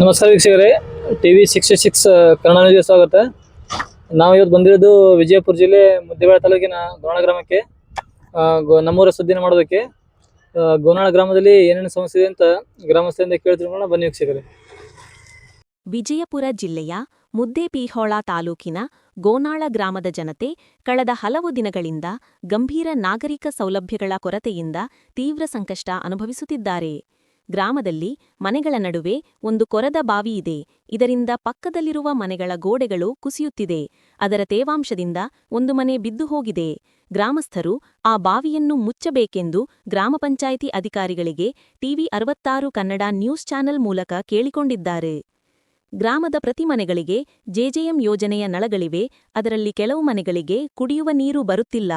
ನಮಸ್ಕಾರ ವೀಕ್ಷಕರೇ. T V sixty six Kannada ಸ್ವಾಗತ. ನಾವು ಇವತ್ತು ಬಂದಿರೋದು ವಿಜಯಪುರ ಜಿಲ್ಲೆ ಮುದ್ದೇಬೇಳೆ ತಾಲೂಕಿನ ಗೋನಾಳ ಗ್ರಾಮಕ್ಕೆ. ನಮ್ಮೂರ ಸುದ್ದಿನ ಮಾಡೋದಕ್ಕೆ. ಗೋನಾಳ ಗ್ರಾಮದಲ್ಲಿ ಏನೇನು ಸಮಸ್ಯೆ ಇದೆ ಅಂತ ಗ್ರಾಮಸ್ಥರಿಂದ ಕೇಳಿ ತಿಳ್ಕೊಳ್ಳೋಣ ಬನ್ನಿ ವೀಕ್ಷಕರೇ. ವಿಜಯಪುರ ಜಿಲ್ಲೆಯ ಮುದ್ದೇಬಿಹೋಳ ತಾಲೂಕಿನ ಗೋನಾಳ ಗ್ರಾಮದ ಜನತೆ ಕಳೆದ ಹಲವು ದಿನಗಳಿಂದ ಗಂಭೀರ ನಾಗರಿಕ ಸೌಲಭ್ಯಗಳ ಕೊರತೆಯಿಂದ ತೀವ್ರ ಸಂಕಷ್ಟ ಅನುಭವಿಸುತ್ತಿದ್ದಾರೆ. ಗ್ರಾಮದಲ್ಲಿ ಮನೆಗಳ ನಡುವೆ ಒಂದು ಕೊರದ ಬಾವಿ ಇದೆ. ಇದರಿಂದ ಪಕ್ಕದಲ್ಲಿರುವ ಮನೆಗಳ ಗೋಡೆಗಳು ಕುಸಿಯುತ್ತಿದೆ. ಅದರ ತೇವಾಂಶದಿಂದ ಒಂದು ಮನೆ ಬಿದ್ದು ಹೋಗಿದೆ. ಗ್ರಾಮಸ್ಥರು ಆ ಬಾವಿಯನ್ನು ಮುಚ್ಚಬೇಕೆಂದು ಗ್ರಾಮ ಪಂಚಾಯಿತಿ ಅಧಿಕಾರಿಗಳಿಗೆ ಟಿವಿ ಅರವತ್ತಾರು ಕನ್ನಡ ನ್ಯೂಸ್ ಚಾನೆಲ್ ಮೂಲಕ ಕೇಳಿಕೊಂಡಿದ್ದಾರೆ. ಗ್ರಾಮದ ಪ್ರತಿ ಮನೆಗಳಿಗೆ ಜೆಜೆಎಂ ಯೋಜನೆಯ ನಳಗಳಿವೆ. ಅದರಲ್ಲಿ ಕೆಲವು ಮನೆಗಳಿಗೆ ಕುಡಿಯುವ ನೀರು ಬರುತ್ತಿಲ್ಲ.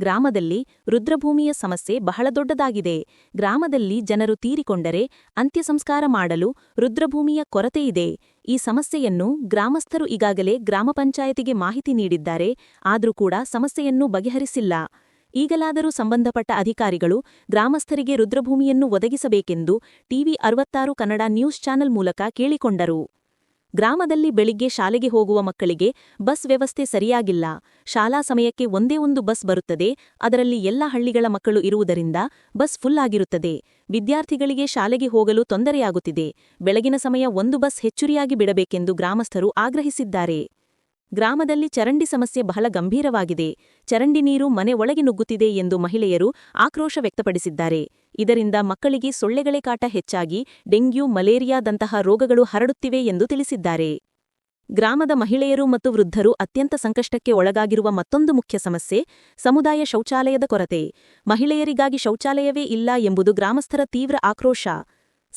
ಗ್ರಾಮದಲ್ಲಿ ರುದ್ರಭೂಮಿಯ ಸಮಸ್ಯೆ ಬಹಳ ದೊಡ್ಡದಾಗಿದೆ. ಗ್ರಾಮದಲ್ಲಿ ಜನರು ತೀರಿಕೊಂಡರೆ ಅಂತ್ಯಸಂಸ್ಕಾರ ಮಾಡಲು ರುದ್ರಭೂಮಿಯ ಕೊರತೆಯಿದೆ ಈ ಸಮಸ್ಯೆಯನ್ನು ಗ್ರಾಮಸ್ಥರು ಈಗಾಗಲೇ ಗ್ರಾಮ ಪಂಚಾಯತಿಗೆ ಮಾಹಿತಿ ನೀಡಿದ್ದಾರೆ. ಆದರೂ ಕೂಡ ಸಮಸ್ಯೆಯನ್ನು ಬಗೆಹರಿಸಿಲ್ಲ. ಈಗಲಾದರೂ ಸಂಬಂಧಪಟ್ಟ ಅಧಿಕಾರಿಗಳು ಗ್ರಾಮಸ್ಥರಿಗೆ ರುದ್ರಭೂಮಿಯನ್ನು ಒದಗಿಸಬೇಕೆಂದು ಟಿವಿ ಅರವತ್ತಾರು ಕನ್ನಡ ನ್ಯೂಸ್ ಚಾನೆಲ್ ಮೂಲಕ ಕೇಳಿಕೊಂಡರು. ಗ್ರಾಮದಲ್ಲಿ ಬೆಳಿಗ್ಗೆ ಶಾಲೆಗೆ ಹೋಗುವ ಮಕ್ಕಳಿಗೆ ಬಸ್ ವ್ಯವಸ್ಥೆ ಸರಿಯಾಗಿಲ್ಲ. ಶಾಲಾ ಸಮಯಕ್ಕೆ ಒಂದೇ ಒಂದು ಬಸ್ ಬರುತ್ತದೆ. ಅದರಲ್ಲಿ ಎಲ್ಲ ಹಳ್ಳಿಗಳ ಮಕ್ಕಳು ಇರುವುದರಿಂದ ಬಸ್ ಫುಲ್ ಆಗಿರುತ್ತದೆ. ವಿದ್ಯಾರ್ಥಿಗಳಿಗೆ ಶಾಲೆಗೆ ಹೋಗಲು ತೊಂದರೆಯಾಗುತ್ತಿದೆ. ಬೆಳಗಿನ ಸಮಯ ಒಂದು ಬಸ್ ಹೆಚ್ಚುರಿಯಾಗಿ ಬಿಡಬೇಕೆಂದು ಗ್ರಾಮಸ್ಥರು ಆಗ್ರಹಿಸಿದ್ದಾರೆ. ಗ್ರಾಮದಲ್ಲಿ ಚರಂಡಿ ಸಮಸ್ಯೆ ಬಹಳ ಗಂಭೀರವಾಗಿದೆ. ಚರಂಡಿ ನೀರು ಮನೆ ಒಳಗೆ ನುಗ್ಗುತ್ತಿದೆ ಎಂದು ಮಹಿಳೆಯರು ಆಕ್ರೋಶ ವ್ಯಕ್ತಪಡಿಸಿದ್ದಾರೆ. ಇದರಿಂದ ಮಕ್ಕಳಿಗೆ ಸೊಳ್ಳೆಗಳೇ ಕಾಟ ಹೆಚ್ಚಾಗಿ, ಡೆಂಗ್ಯೂ, ಮಲೇರಿಯಾದಂತಹ ರೋಗಗಳು ಹರಡುತ್ತಿವೆ ಎಂದು ತಿಳಿಸಿದ್ದಾರೆ. ಗ್ರಾಮದ ಮಹಿಳೆಯರು ಮತ್ತು ವೃದ್ಧರು ಅತ್ಯಂತ ಸಂಕಷ್ಟಕ್ಕೆ ಒಳಗಾಗಿರುವ ಮತ್ತೊಂದು ಮುಖ್ಯ ಸಮಸ್ಯೆ, ಸಮುದಾಯ ಶೌಚಾಲಯದ ಕೊರತೆ. ಮಹಿಳೆಯರಿಗಾಗಿ ಶೌಚಾಲಯವೇ ಇಲ್ಲ ಎಂಬುದು ಗ್ರಾಮಸ್ಥರ ತೀವ್ರ ಆಕ್ರೋಶ.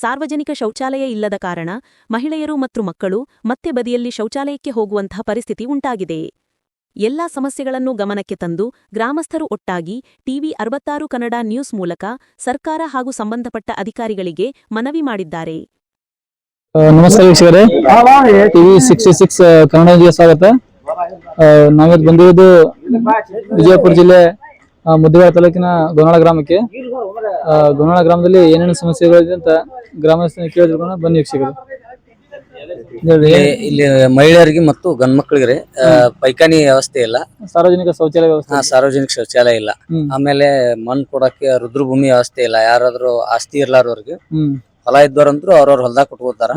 ಸಾರ್ವಜನಿಕ ಶೌಚಾಲಯ ಇಲ್ಲದ ಕಾರಣ ಮಹಿಳೆಯರು ಮತ್ತು ಮಕ್ಕಳು ಮತ್ತೆ ಬದಿಯಲ್ಲಿ ಶೌಚಾಲಯಕ್ಕೆ ಹೋಗುವಂತಹ ಪರಿಸ್ಥಿತಿ ಉಂಟಾಗಿದೆ. ಎಲ್ಲಾ ಸಮಸ್ಯೆಗಳನ್ನು ಗಮನಕ್ಕೆ ತಂದು ಗ್ರಾಮಸ್ಥರು ಒಟ್ಟಾಗಿ ಟಿವಿ ಅರವತ್ತಾರು ಕನ್ನಡ ನ್ಯೂಸ್ ಮೂಲಕ ಸರ್ಕಾರ ಹಾಗೂ ಸಂಬಂಧಪಟ್ಟ ಅಧಿಕಾರಿಗಳಿಗೆ ಮನವಿ ಮಾಡಿದ್ದಾರೆ. ನಮಸ್ಕಾರ ವೀಕ್ಷಕರೇ. T V sixty six Kannada ಸ್ವಾಗತ. ನಾವಿವತ್ತು ಬಂದಿರೋದು ವಿಜಯಪುರ ಜಿಲ್ಲೆ ಆ, ಮುದ್ದೇಬೇಳೆ ತಾಲೂಕಿನ ಗೋನಾಳ ಗ್ರಾಮಕ್ಕೆ ಗೋನಾಳ ಗ್ರಾಮದಲ್ಲಿ ಏನೇನು ಸಮಸ್ಯೆಗಳಿದೆ ಅಂತ ಗ್ರಾಮಸ್ಥರನ್ನ ಕೇಳಿದ್ರು ಬನ್ನಿ ವೀಕ್ಷಕರು. ಇಲ್ಲಿ ಮಹಿಳೆಯರಿಗೆ ಮತ್ತು ಗಂಡ್ ಮಕ್ಕಳಿಗೆ ಪೈಖಾನಿ ವ್ಯವಸ್ಥೆ ಇಲ್ಲ. ಸಾರ್ವಜನಿಕ ಶೌಚಾಲಯ ವ್ಯವಸ್ಥೆ ಸಾರ್ವಜನಿಕ ಶೌಚಾಲಯ ಇಲ್ಲ. ಆಮೇಲೆ ಮಣ್ಣು ಕೊಡಕ್ಕೆ ರುದ್ರಭೂಮಿ ವ್ಯವಸ್ಥೆ ಇಲ್ಲ. ಯಾರಾದ್ರೂ ಆಸ್ತಿ ಇರ್ಲಾರ್ದವ್ರಿಗೆ ಹ್ಮ್. ಹೊಲ ಇದ್ದವ್ರಂದ್ರು ಅವ್ರವ್ರ ಹೊಲ್ದಾಗ ಕೊಟ್ಕೋತಾರ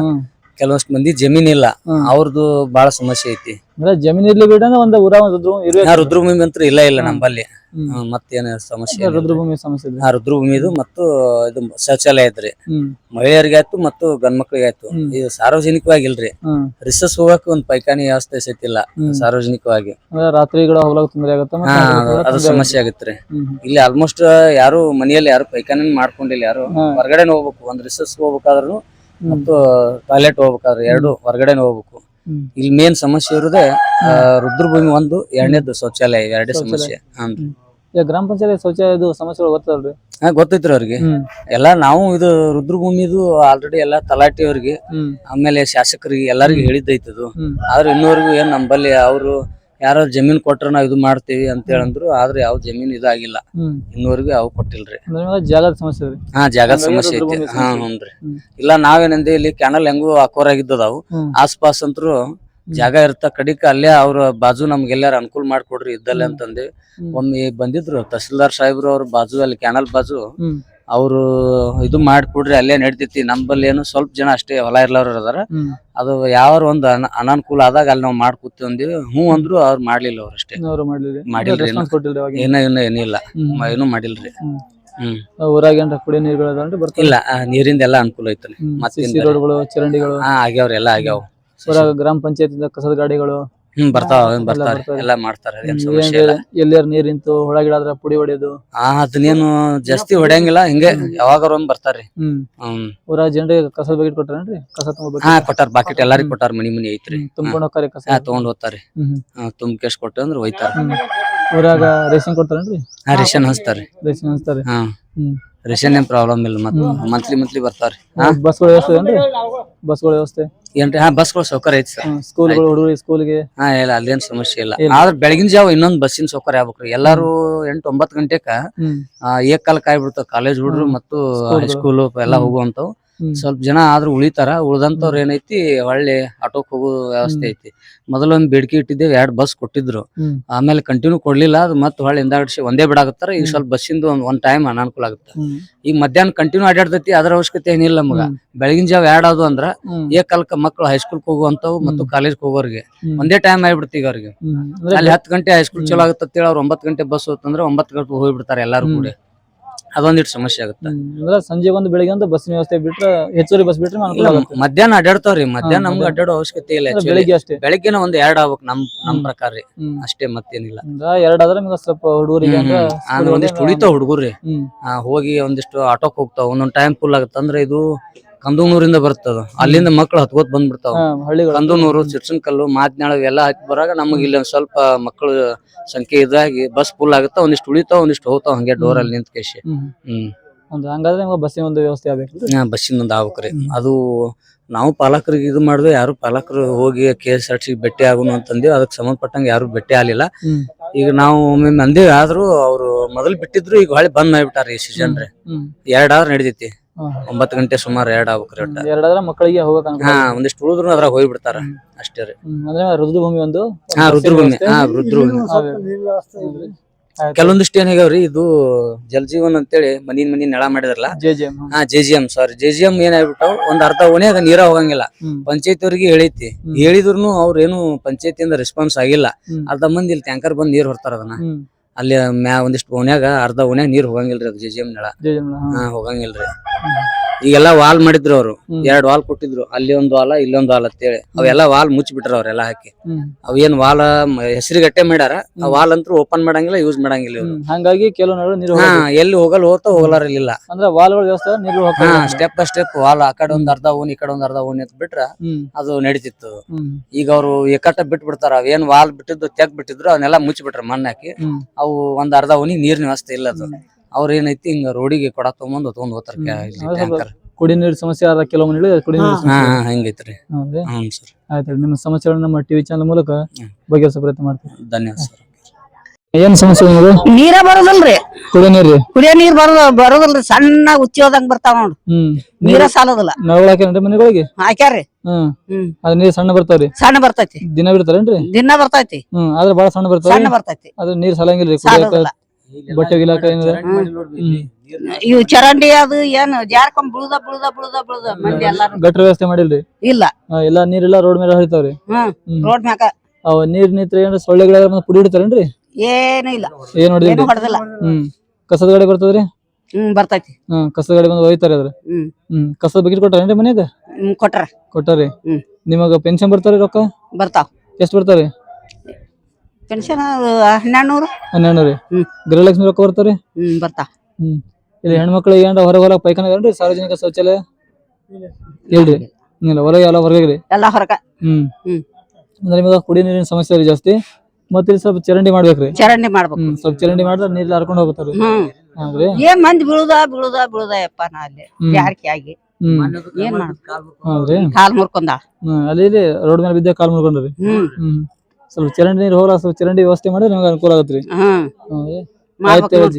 ಕೆಲವಷ್ಟು ಮಂದಿ ಜಮೀನ್ ಇಲ್ಲ ಹ್ಮ್. ಅವ್ರದ್ದು ಬಹಳ ಸಮಸ್ಯೆ ಐತಿ ಅಂದ್ರೆ ಜಮೀನ್ ಇರ್ಲಿ ಬಿಡ ಒಂದು ಊರ ರುದ್ರಭೂಮಿ ರುದ್ರಭೂಮಿ ಅಂತೂ ಇಲ್ಲ ಇಲ್ಲ ನಮ್ಮಲ್ಲಿ ಹ್ಮ್. ಮತ್ತೇನ ಸಮಸ್ಯೆ. ರುದ್ರಭೂಮಿ ಸಮಸ್ಯೆ ಇದೆ ರುದ್ರಭೂಮಿದು ಮತ್ತು ಇದು ಶೌಚಾಲಯ ಐತ್ರಿ ಹ್ಮ್ ಮಹಿಳೆಯರಿಗಾಯ್ತು ಮತ್ತು ಗಂಡ್ ಮಕ್ಳಿಗಾಯ್ತು ಹ್ಮ್. ಇದು ಸಾರ್ವಜನಿಕವಾಗಿಲ್ರಿ ಹ್ಮ್ ರಿಸಸ್ ಹೋಗಕ್ ಒಂದ್ ಪೈಖಾನಿ ವ್ಯವಸ್ಥೆ ಸಹಿತಿಲ್ಲ ಹ್ಮ್. ಸಾರ್ವಜನಿಕವಾಗಿ ಅಂದ್ರೆ ರಾತ್ರಿಗಳ ಹೋಗ್ಲಾಕ ತೊಂದರೆ ಆಗುತ್ತೆ ಹಾ ಮತ್ತೆ ಅದು- ಅದು ಸಮಸ್ಯೆ ಆಗತ್ರಿ ಆಗುತ್ತೆ. ಹ್ಮ್ ಇಲ್ಲಿ ಆಲ್ಮೋಸ್ಟ್ ಯಾರು ಮನೆಯಲ್ಲಿ ಯಾರು ಪೈಖಾನಿ ಮಾಡ್ಕೊಂಡಿಲ್ಲ ಯಾರು ಹಾ. ಹೊರಗಡೆ ಹೋಗ್ಬೇಕು ಒಂದ್ ರಿಸಸ್ ಹೋಗ್ಬೇಕಾದ್ರು. ಮತ್ತು ಟಾಯ್ಲೆಟ್ ಹೋಗ್ಬೇಕಾದ್ರೆ ಎರಡು ಹೊರಗಡೆ ಹೋಗ್ಬೇಕು. ಇಲ್ಲಿ ಮೇನ್ ಸಮಸ್ಯೆ ಇರೋದೇ ಆ, ರುದ್ರಭೂಮಿ ಒಂದು ಎರಡನೇದು ಶೌಚಾಲಯ ಎರಡೇ ಸಮಸ್ಯೆ. ಈಗ ಗ್ರಾಮ ಪಂಚಾಯತ್ ಶೌಚಾಲಯದು ಸಮಸ್ಯೆಗಳು ಗೊತ್ತಲ್ರಿ ಹಾ ಗೊತ್ತೈತ್ರಿ ಅವ್ರಿಗೆ. ಎಲ್ಲ ಎಲ್ಲಾ ನಾವು ಇದು ರುದ್ರಭೂಮಿದು ಆಲ್ರೆಡಿ ಎಲ್ಲಾ ತಲಾಟಿ ಅವ್ರಿಗೆ ಹ್ಮ್. ಆಮೇಲೆ ಶಾಸಕರಿಗೆ ಎಲ್ಲರಿಗೂ ಹೇಳಿದ್ದೈತದು. ಹ್ಮ್. ಆದ್ರೆ ಇನ್ನೂವರೆಗೂ ಏನ್ ನಂಬಲ್ಲಿ ಅವರು ಯಾರೋ ಜಮೀನ್ ಕೊಟ್ರ ನಾವ್ ಇದು ಮಾಡ್ತೀವಿ ಅಂತ ಹೇಳಂದ್ರು ಆದ್ರೆ ಯಾವ ಜಮೀನ್ ಇದಾಗಿಲ್ಲ. ಹ್ಮ್. ಇನ್ನೂವರೆಗೂ ಯಾವ ಕೊಟ್ಟಿಲ್ರಿ. ಜಾಗದ ಸಮಸ್ಯೆ ರೀ ಹಾ ಜಾಗದ ಸಮಸ್ಯೆ ಐತಿ. ಹಾ ಹುನ್ರಿ. ಹ್ಞೂನ್ರಿ. ಇಲ್ಲ ನಾವೇನಂದ್ರೆ ಇಲ್ಲಿ ಕ್ಯಾನಲ್ ಹೆಂಗೂ ಅಕೋರಾಗಿದ್ದದಾವು ಹ್ಮ್. ಆಸ್ಪಾಸ್ ಅಂತರು ಜಾಗ ಇರ್ತ ಕಡಿಕ ಅಲ್ಲೇ ಅವ್ರ ಬಾಜು ನಮ್ಗೆಲ್ಲಾರ ಅನುಕೂಲ ಮಾಡ್ಕೊಡ್ರಿ ಇದ್ದಲ್ಲೇ ಅಂತಂದೆ. ಹ್ಮ್. ಒಮ್ಮೆ ಬಂದಿದ್ರು ತಹಸೀಲ್ದಾರ್ ಸಾಹೇಬ್ರು ಅವ್ರ ಬಾಜು ಅಲ್ಲಿ ಕ್ಯಾನಲ್ ಬಾಜು. ಹ್ಮ್. ಅವ್ರು ಇದು ಮಾಡ್ಕೊಡ್ರಿ ಅಲ್ಲೇ ನಡೆದಿತ್ತಿ ನಮ್ಮಲ್ಲಿ ಏನು ಸ್ವಲ್ಪ ಜನ ಅಷ್ಟೇ ಹೊಲ ಇರ್ಲಾರ ಅದಾರ ಅದು ಯಾವ ಒಂದು ಅನ- ಅನಾನುಕೂಲ ಆದಾಗ ಅಲ್ಲಿ ನಾವು ಮಾಡ್ಕೊತೀವಿ ಅಂದಿವಿ. ಹ್ಞೂ ಅಂದ್ರು ಅವ್ರು ಮಾಡ್ಲಿಲ್ಲ ಅವ್ರು ಅಷ್ಟೇ. ಇನ್ನವರು ಮಾಡ್ಲಿರಿ ಮಾಡಿಲ್ರಿ ರೆಸ್ಪಾನ್ಸ್ ಕೊಟ್ಟಿಲ್ರಿ ಅವಾಗ? ಏನ ಏನ ಏನಿಲ್ಲ ಏನು ಮ- ಏನೂ ಮಾಡಿಲ್ರಿ. ಹ್ಮ್. ಹ್ಮ್. ಊರಾಗ ಏನ್ರ ಕುಡಿಯೋ ನೀರುಗಳು ಅದಾವನ್ರಿ ಬರ್ತಾವ? ಇಲ್ಲ ಆ, ನೀರಿಂದ ಎಲ್ಲಾ ಅನುಕೂಲ ಐತ್ರಿ ಮತ್ತೇನ್ ಸಿಸಿ ರೋಡ್ಗಳು ಚರಂಡಿಗಳು? ಹಾ ಆಗ್ಯಾವ್ರಿ ಎಲ್ಲಾ ಆಗ್ಯಾವ. ಊರಾಗ ಗ್ರಾಮ ಪಂಚಾಯತ್ ಕಸದ ಗಾಡಿಗಳು? ಹ್ಮ್ ಬರ್ತಾವ ಎಲ್ಲ ಬರ್ತಾವ್ರಿ. ಬರ್ತಾವ್ರಿ. ಎಲ್ಲಾ ಮಾಡ್ತಾರ ಏನ್ ಹ್ಮ್, ಸಮಸ್ಯೆ ಇಲ್ಲ. ಎಲ್ಲಾರ ನೀರ್ ನಿಂತು ಹೊಳಗಿಡಾದ್ರ ಪುಡಿ ಹೊಡೆಯೋದು. ಆ ಅದನ್ನೇನು ಜಾಸ್ತಿ ಹೊಡ್ಯಂಗಿಲ್ಲ ಹಿಂಗೆ ಯಾವಾಗಾರ ಒಂದ್ ಬರ್ತಾರ್ರಿ. ಹ್ಮ್. ಹ್ಮ್. ಊರಾಗ ಜನರಿಗೆ ಕಸದ ಬಕೆಟ್ ಕೊಟ್ಟಾರೇನ್ರಿ ಕಸ ತುಂಬ ಹಾ ಕೊಟ್ಟಾರ ಬಾಕೆಟ್ ಎಲ್ಲಾರಿಗ್ ಕೊಟ್ಟಾರ ಮನಿ ಮನಿ ಐತ್ರಿ. ತುಂಬ್ಕೊಂಡು ಹೋಗ್ತಾರೆ ಕಸ. ಹಾ ತಗೊಂಡ್ ಹೋಗ್ತಾರಿ ಹ್ಮ್. ತುಂಬ ಕೆಸ್ ಕೊಟ್ಟು ಅಂದ್ರ ಹೋಯ್ತಾರ ಹ್ಮ್. ಊರಾಗ ರೇಷನ್ ಕೊಡ್ತಾರೇನ್ರಿ? ಹಾ ರೇಷನ್ ಹಚ್ತಾರಿ ರೇಷನ್ ಹಂಚ್ತಾರೆ ಹಾ. ಹ್ಮ್. ರೇಷನ್ ಏನ್ ಪ್ರಾಬ್ಲಮ್ ಇಲ್ಲ ಮತ್ ಮಂತ್ಲಿ ಮಂತ್ಲಿ ಬರ್ತಾವ್ರಿ ಹಾ ಬಸ್ಗಳ ವ್ಯವಸ್ಥೆ ಏನ್ರಿ? ಬಸ್ಗಳ ವ್ಯವಸ್ಥೆ? ಏನ್ರಿ? ಹಾ ಬಸ್ಗಳು ಸೌಕರ್ಯ ಐತಿ ಸರ್. ಸ್ಕೂಲ್ಗಳು ಹುಡುಗರು ಸ್ಕೂಲ್ಗೆ ಹಾ ಇಲ್ಲ ಅಲ್ಲೇನ್ ಸಮಸ್ಯೆ ಇಲ್ಲ. ಆದ್ರೆ ಬೆಳಗಿನ ಜಾವ ಇನ್ನೊಂದ್ ಬಸ್ಸಿನ ಸೌಕರ್ಯ ಆಗ್ಬೇಕ್ರಿ. ಎಲ್ಲಾರು ಎಂಟ್ ಒಂಬತ್ ಗಂಟೆಕ ಹ್ಮ್. ಆ, ಏಕ್ ಕಾಲ ಕಾಯ್ಬಿಡ್ತಾವ ಕಾಲೇಜ್ ಹುಡುಗರು ಮತ್ತು ಹೈಸ್ಕೂಲ್ ಎಲ್ಲಾ ಹೋಗುವಂತವ್. ಸ್ವಲ್ಪ ಜನ ಆದ್ರೂ ಉಳಿತಾರ ಉಳ್ದಂತವ್ರ ಏನೈತಿ ಹೊಳ್ಳಿ ಆಟೋಕ್ ಹೋಗೋ ವ್ಯವಸ್ಥೆ ಐತಿ. ಮೊದಲೊಂದ್ ಬೇಡಿಕೆ ಇಟ್ಟಿದ್ದೇವೆ ಎರಡ್ ಬಸ್ ಕೊಟ್ಟಿದ್ರು. ಆಮೇಲೆ ಕಂಟಿನ್ಯೂ ಕೊಡ್ಲಿಲ್ಲ ಅದು ಮತ್ತೆ ಹೊಳ್ಳಿ ಹಿಂದಾಡಿಸಿ ಒಂದೇ ಬಿಡಾಕತ್ತಾರ ಈಗ. ಸ್ವಲ್ಪ ಬಸ್ಸಿಂದ ಒಂದ್ ಒಂದ್ ಟೈಮ್ ಅನಾನುಕೂಲ ಆಗುತ್ತೆ. ಈಗ ಮಧ್ಯಾಹ್ನ ಕಂಟಿನ್ಯೂ ಅಡ್ಡಾಡ್ತೈತಿ ಅದ್ರ ಅವಶ್ಯಕತೆ ಏನಿಲ್ಲ ನಮಗ. ಬೆಳಗಿನ ಜಾವ ಎರಡ್ ಅದು ಅಂದ್ರ ಹ್ಮ್. ಏಕಲ್ಕ ಮಕ್ಕಳು ಹೈಸ್ಕೂಲ್ ಹೋಗುವಂತವು ಮತ್ತು. ಕಾಲೇಜ್ ಹೋಗೋರಿಗೆ. ಒಂದೇ ಟೈಮ್ ಆಗ್ಬಿಡ್ತಿ ಈಗ ಅವ್ರಿಗೆ. ಅಲ್ಲಿ ಹತ್ತು ಗಂಟೆ ಹೈಸ್ಕೂಲ್. ಚಲೋ ಆಗುತ್ತೆ ಅವ್ರು ಒಂಬತ್ತು ಗಂಟೆ ಬಸ್ ಹೋತಂದ್ರೆ ಒಂಬತ್ತು ಗಂಟೆ ಹೋಗ್ಬಿಡ್ತಾರೆ ಎಲ್ಲಾರು. ಕೂಡ. ಅದೊಂದಿಟ್ಟು ಸಮಸ್ಯೆ ಆಗುತ್ತೆ ಅಂದ್ರೆ ಸಂಜೆ ಒಂದು ಬೆಳಿಗ್ಗೆ ಒಂದು ಬಸ್ ವ್ಯವಸ್ಥೆ ಬಿಟ್ರೆ ಹೆಚ್ಚುವರಿ ಬಸ್ ಬಿಟ್ರೆ ಅನುಕೂಲ ಇಲ್ಲ, ಆಗುತ್ತೆ ಮಧ್ಯಾಹ್ನ ಅಡ್ಡಾಡ್ತಾವ್ರಿ ಮಧ್ಯಾಹ್ನ ನಮ್ಗೆ. ಅಡ್ಡಾಡೋ ಅವಶ್ಯಕತೆ ಇಲ್ಲ actually. ಬೆಳಿಗ್ಗೆ ಅಷ್ಟೇ ಬೆಳಗ್ಗೆನ ಒಂದ್ ಎರಡ್ ಆಗ್ಬೇಕು ನಮ್ ನಮ್ ಪ್ರಕಾರ ರೀ ಹ್ಮ್. ಅಷ್ಟೇ ಮತ್ತೇನಿಲ್ಲ ಅಂದ್ರೆ ಎರಡಾದ್ರೆ ನಿಮ್ಗೆ ಸ್ವಲ್ಪ ಹುಡುಗರಿಗೆ ಹ್ಮ್, ಅಂದ್ರೆ. ಒಂದಿಷ್ಟು ಉಳಿತಾವ ಹುಡುಗರ್ರಿ ಹ್ಮ್. ಆ, ಹೋಗಿ ಒಂದಿಷ್ಟು ಆಟೋಕ್ ಹೋಗ್ತಾವ ಒಂದೊಂದ್ ಟೈಮ್ ಫುಲ್ ಆಗುತ್ತೆ ಅಂದ್ರೆ ಇದು ಕಂದೂನೂರಿಂದ ಬರ್ತದ. ಅಲ್ಲಿಂದ ಮಕ್ಳು ಹತ್ಕೋತ್ ಬಂದ್ಬಿಡ್ತಾವ. ಹಳ್ಳಿಗಳು. ಕಂದೂನೂರು ಚಿರ್ಸನ್ಕಲ್ಲು ಮಾತ್ನಾಳ ಎಲ್ಲಾ ಹಾಕಿ ಬರಾಗ ನಮಗ್ ಇಲ್ಲಿ ಒಂದ್ ಸ್ವಲ್ಪ ಮಕ್ಕಳು ಸಂಖ್ಯೆ ಇದಾಗಿ ಬಸ್ ಫುಲ್ ಆಗುತ್ತ ಒಂದಿಷ್ಟು ಉಳಿತಾವ ಒಂದಿಷ್ಟು ಹೋಗ್ತಾವ ಹಂಗೆ ಡೋರ್ ಅಲ್ಲಿ ನಿಂತ ಕೇಶಿ. ಹ್ಮ್. ಅಂದ್ರೆ ಹಂಗಾದ್ರೆ ನಿಮ್ಗೆ ಬಸ್ಸಿನ ಒಂದು ವ್ಯವಸ್ಥೆ ಆಗ್ಬೇಕು ಬಸ್ಸಿನ ಒಂದು ಆಗ್ಬೇಕ್ರಿ ಅದು ನಾವು ಪಾಲಕರಿಗೆ ಇದು ಮಾಡಿದ್ವಿ ಯಾರು ಪಾಲಕರು ಹೋಗಿ ಕೆ ಎಸ್ ಆರ್ ಸಿ ಭೇಟಿ ಆಗುನು ಅಂತಂದಿವಿ ಅದಕ್ಕೆ ಸಂಬಂಧಪಟ್ಟಂಗೆ ಯಾರು ಭೇಟಿ ಆಗ್ಲಿಲ್ಲ. ಈಗ ನಾವು ಒಮ್ಮೆ ಅಂದೇವಿ ಆದ್ರೂ ಅವ್ರು ಮೊದಲು ಬಿಟ್ಟಿದ್ರು ಈಗ ಹೊಳ್ಳಿ ಬಂದ್ ಮಾಡ್ಬಿಟ್ಟಾರ ಈ ಸೀಸನ್ ರೀ. ಎರಡ್ ಆದ್ರ ನಡಿತೈತಿ. ಒಂಬತ್ತು ಗಂಟೆ ಸುಮಾರು ಎರಡ್ ಆಗ್ಬೇಕ್ರಿ ಒಟ್ಟ. ಎರಡಾದ್ರೆ ಮಕ್ಕಳಿಗೆ ಹಾ ಒಂದಿಷ್ಟು ಉಳಿದ್ರು ಅದ್ರಾಗ ಹೋಗ್ಬಿಡ್ತಾರ ಬಿಡ್ತಾರ ಅಷ್ಟೇ ರೀ. ಅಂದ್ರೆ ರುದ್ರಭೂಮಿ ಒಂದು ಹಾ ರುದ್ರಭೂಮಿ. ಹಾ ರುದ್ರಭೂಮಿ. ಕೆಲವೊಂದಿಷ್ಟು ಏನ್ ಆಗ್ಯಾವ್ರಿ ಇದು ಜಲ್ ಜೀವನ್ ಅಂತೇಳಿ ಮನಿನ್ ಮನಿ ನೆಳ ಮಾಡಿದ್ರಲ್ಲ. ಹಾ. J G M sorry J G M ಏನಾಗ್ಬಿಟ್ಟಾವ್ ಒಂದ್ ಅರ್ಧ ಓಣ್ಯಾಗ ನೀರ ಹೋಗಂಗಿಲ್ಲ. ಪಂಚಾಯತ್ ಅವ್ರಿಗೆ ಹೇಳೈತಿ ಹೇಳಿದ್ರು ಅವ್ರ ಅವ್ರೇನು ಪಂಚಾಯತಿಯಿಂದ ರೆಸ್ಪಾನ್ಸ್ ಆಗಿಲ್ಲ. ಅರ್ಧ ಮಂದಿ ಇಲ್ಲಿ ಟ್ಯಾಂಕರ್ ಬಂದ್ ನೀರ್ ಹೊರ್ತಾರ ಅದನ್ನ. ಅಲ್ಲಿ ಮ್ಯಾ ಒಂದಿಷ್ಟು ಓಣ್ಯಾಗ ಅರ್ಧ ಓಣ್ಯಾಗ ನೀರ್ ಹೋಗಂಗಿಲ್ರಿ ಅದು ಜೆ ಜಿ ಎಂ ನೆಳ. ಹಾ. ಹೋಗಂಗಿಲ್ರಿ. ಈಗೆಲ್ಲ ವಾಲ್ ಮಾಡಿದ್ರು ಅವ್ರು. ಎರಡ್ ವಾಲ್ ಕೊಟ್ಟಿದ್ರು. ಅಲ್ಲಿ ಒಂದ್ ವಾಲ ಇಲ್ಲೊಂದ್ ವಾಲ್ ಅಂತೇಳಿ. ಅವೆಲ್ಲ ವಾಲ್ ಮುಚ್ಚಿಬಿಟ್ರ ಅವ್ರೆಲ್ಲ ಹಾಕಿ. ಅವೇನ್ ವಾಲ್ ಹೆಸರಿಗಟ್ಟೆ ಮಾಡ್ಯಾರ ಆ ವಾಲ್ ಅಂತೂ ಓಪನ್ ಮಾಡಂಗಿಲ್ಲ ಯೂಸ್ ಮಾಡಂಗಿಲ್ಲ ಇವ್ರು. ಹಂಗಾಗಿ ಕೆಲವು ನೀರು ಹಾ. ಎಲ್ಲಿ ಹೋಗಲ್ಲ ಹೋಗ್ತಾ ಹೋಗಲಾರ ಇಲ್ಲ ಅಂದ್ರೆ ವಾಲ್ಗಳ ವ್ಯವಸ್ಥೆ ನೀರು ಹಾ ಸ್ಟೆಪ್ ಬೈ ಸ್ಟೆಪ್ ವಾಲ್ ಆ ಕಡೆ ಒಂದ್ ಅರ್ಧ ಓನ್ ಈ ಕಡೆ ಒಂದ್ ಅರ್ಧ ಓನ್ ಅಂತ ಬಿಟ್ರ ಅದು ನಡೀತಿತ್ತು. ಈಗ ಅವ್ರು ಎಕಟ್ಟ ಬಿಟ್ ಬಿಡ್ತಾರ ಅವೇನ್ ವಾಲ್ ಬಿಟ್ಟಿದ್ದು ತೆಗ್ ಬಿಟ್ಟಿದ್ರು ಅವನ್ನೆಲ್ಲ ಮುಚ್ಚಿಬಿಟ್ರ ಮಣ್ಣಾಕಿ ಹ್ಮ್. ಅವು ಒಂದ್ ಅರ್ಧ ಓಣಿ ನೀರಿನ ವ್ಯವಸ್ಥೆ ಇಲ್ಲ ಅದು ಅವ್ರ ಏನೈತಿ ಹಿಂಗ ರೋಡಿಗೆ ಕೊಡ ತಗೊಂಬಂದ್ ತಗೊಂಡ್ ಹೋಗ್ತಾರ. ಟ್ಯಾಂಕರ್ ಕುಡಿ ನೀರು ಸಮಸ್ಯೆ ಆದ ಕೆಲವು ಮನೆಗಳು ಕುಡಿ ನೀರು ಹಾ ಹಾ. ಹಂಗೈತ್ರಿ ಹೌದ್ರಿ? ಹ್ಮ್ ಸರ್ ಆಯ್ತು ನಿಮ್ಮ ಸಮಸ್ಯೆಗಳನ್ನ ನಮ್ಮ ಟಿವಿ ಚಾನಲ್ ಮೂಲಕ. ಬಗೆಹರಿಸೋ ಪ್ರಯತ್ನ ಮಾಡ್ತೀವಿ ಧನ್ಯವಾದ ಸರ್ ಏನ್ ಸಮಸ್ಯೆ ನಿಮಗೆ ನೀರ ಬರೋದಿಲ್ರಿ. ಕುಡಿಯೋ ನೀರ್ರಿ ಕುಡಿಯೋ ನೀರ್ ಬರೋದ ಬರೋದಲ್ರಿ. ಸಣ್ಣ ಉಚ್ಚಿ ಹೋದಂಗ್ ಬರ್ತಾವ ನೋಡ್ರಿ. ಹ್ಮ್. ನೀರ ಸಾಲೋದಿಲ್ಲ. ನಳಗಳು ಹಾಕ್ಯಾರೇನ್ರಿ ಮನೆಗಳಿಗೆ? ಹಾಕ್ಯಾರ್ರಿ. ಹ್ಮ್. ಹ್ಮ್. ಅದ್ ನೀರ್ ಸಣ್ಣ ಬರ್ತಾವ್ರಿ? ಸಣ್ಣ ಬರ್ತೈತಿ. ದಿನ ಬಿಡ್ತಾರೇನ್ರಿ? ದಿನ ಬರ್ತೈತಿ. ಹ್ಮ್. ಆದ್ರೆ ಬಾಳ ಸಣ್ಣ ಬರ್ತಾವ ಸಣ್ಣ ಬರ್ತೈತಿ. ಅದ್ರ ನೀರ್ ಸಲಂಗಿಲ್ರಿ? ಸಾಲೋದಿಲ್ಲ. ಬಟ್ಟೆ ಗಿಲಾಕ ಏನಿದೆ? ಇವು ಚರಂಡಿ ಅದು ಏನು ಜಾರ್ಕೊಂಡ್ ಬುಳ್ದ ಬುಳ್ದ ಬುಳ್ದ ಬುಳ್ದ ಮಂದಿ ಎಲ್ಲಾರು. ಗಟ್ರ ವ್ಯವಸ್ಥೆ ಮಾಡಿಲ್ರಿ? ಇಲ್ಲ. ನೀರ್ ಎಲ್ಲಾ ನೀರೆಲ್ಲ ರೋಡ್ ಮೇಲೆ ಹರಿತಾವ್ರಿ? ಹ್ಮ್. ರೋಡ್ ಮ್ಯಾಕ ಅವ್ ನೀರ್ ನಿಂತ್ರ ಏನ್ರ ಸೊಳ್ಳೆಗಳ ಪುಡಿ ಹಿಡಿತಾರೇನ್ರಿ ಏನು ಇಲ್ಲ. ಏನ್ ಏನು ಹೊಡೆದಿಲ್ರಿ ಹೊಡೆದಿಲ್ಲ. ಹ್ಮ್. ಕಸದ ಗಾಡಿ ಬರ್ತದ್ರಿ? ಹ್ಮ್ ಬರ್ತೈತಿ. ಹ್ಮ್ ಕಸದ ಗಾಡಿ ಬಂದು ಒಯ್ತಾರೆ ಅದ್ರ? ಹ್ಮ್. ಹ್ಮ್ ಕಸದ ಬಕೆಟ್ ಕೊಟ್ಟಾರೇನ್ರಿ ಮನ್ಯಾಗ? ಹ್ಮ್ ಕೊಟ್ರ. ಕೊಟ್ಟಾರಿ? ಹ್ಮ್. ನಿಮಗ ಪೆನ್ಷನ್ ಬರ್ತಾರಿ ರೊಕ್ಕ? ಬರ್ತಾವ. ಎಷ್ಟ್ ಬರ್ತಾರಿ? ಪೆನ್ಷನ್ ಹನ್ನೆರಡು ನೂರು ಹನ್ನೆರಡು ರೀ ಹ್ಮ್. ಗೃಹಲಕ್ಷ್ಮಿ ರೊಕ್ಕ ಬರ್ತಾರಿ? ಹ್ಮ್ ಬರ್ತಾವ. ಹ್ಮ್. ಇಲ್ಲಿ ಹೆಣ್ಮಕ್ಳಿಗೆ ಏನ್ರ ಹೊರಗೆ ಹೊರಗೆ ಪೈಖಾನೆ ಅದೇನ್ರಿ ಸಾರ್ವಜನಿಕ ಶೌಚಾಲಯ? ಇಲ್ರಿ. ಇಲ್ಲ. ಹೊರಗೆ ಎಲ್ಲ ಹೊರಗೆ ಎಲ್ಲ ಹೊರಗ. ಹ್ಮ್. ಹ್ಮ್. ಅಂದ್ರೆ ನಿಮಗೆ ಕುಡಿ ನೀರಿನ ಸಮಸ್ಯೆ ರೀ ಜಾಸ್ತಿ ಮತ್ತೆ ಸ್ವಲ್ಪ ಚರಂಡಿ ಮಾಡ್ಬೇಕ್ರಿ. ಚರಂಡಿ ಮಾಡ್ಬೇಕು. ಹ್ಮ್ ಸ್ವಲ್ಪ ಚರಂಡಿ ಮಾಡಿದ್ರೆ ನೀರ್ ಹರ್ಕೊಂಡು ಹೋಗ್ತಾರೆ ಹ್ಮ್. ಹೌದ್ರಿ? ಏನ್ ಮಂದಿ ಬೀಳುದ ಬೀಳುದ ಬೀಳುದ ಯಪ್ಪ ನಾ ಅಲ್ಲಿ. ಹ್ಮ್. ಜಾರಕಿ ಆಗಿ? ಹ್ಮ್. ಏನ್ ಮಾಡ್ ಹೌದ್ರಿ? ಕಾಲ್ ಮುರ್ಕೊಂಡ? ಹ್ಮ್ ಅಲ್ಲಿ ಇಲ್ಲಿ ರೋಡ್ ಮೇಲೆ ಬಿದ್ದ ಕಾಲ್ ಮುರ್ಕೊಂಡ್ರಿ. ಹ್ಮ್. ಹ್ಮ್. ಸ್ವಲ್ಪ ಚರಂಡಿ ನೀರು ಹೋಗ್ರ ಸ್ವಲ್ಪ ಚರಂಡಿ ವ್ಯವಸ್ಥೆ ಮಾಡಿದ್ರೆ ನಿಮ್ಗೆ ಅನುಕೂಲ ಆಗತ್ರಿ ಹ್ಮ್. ಹ್ಮ್ ಮಾಡ್ಬೇಕು ಆಯ್ತು ನೋಡ್.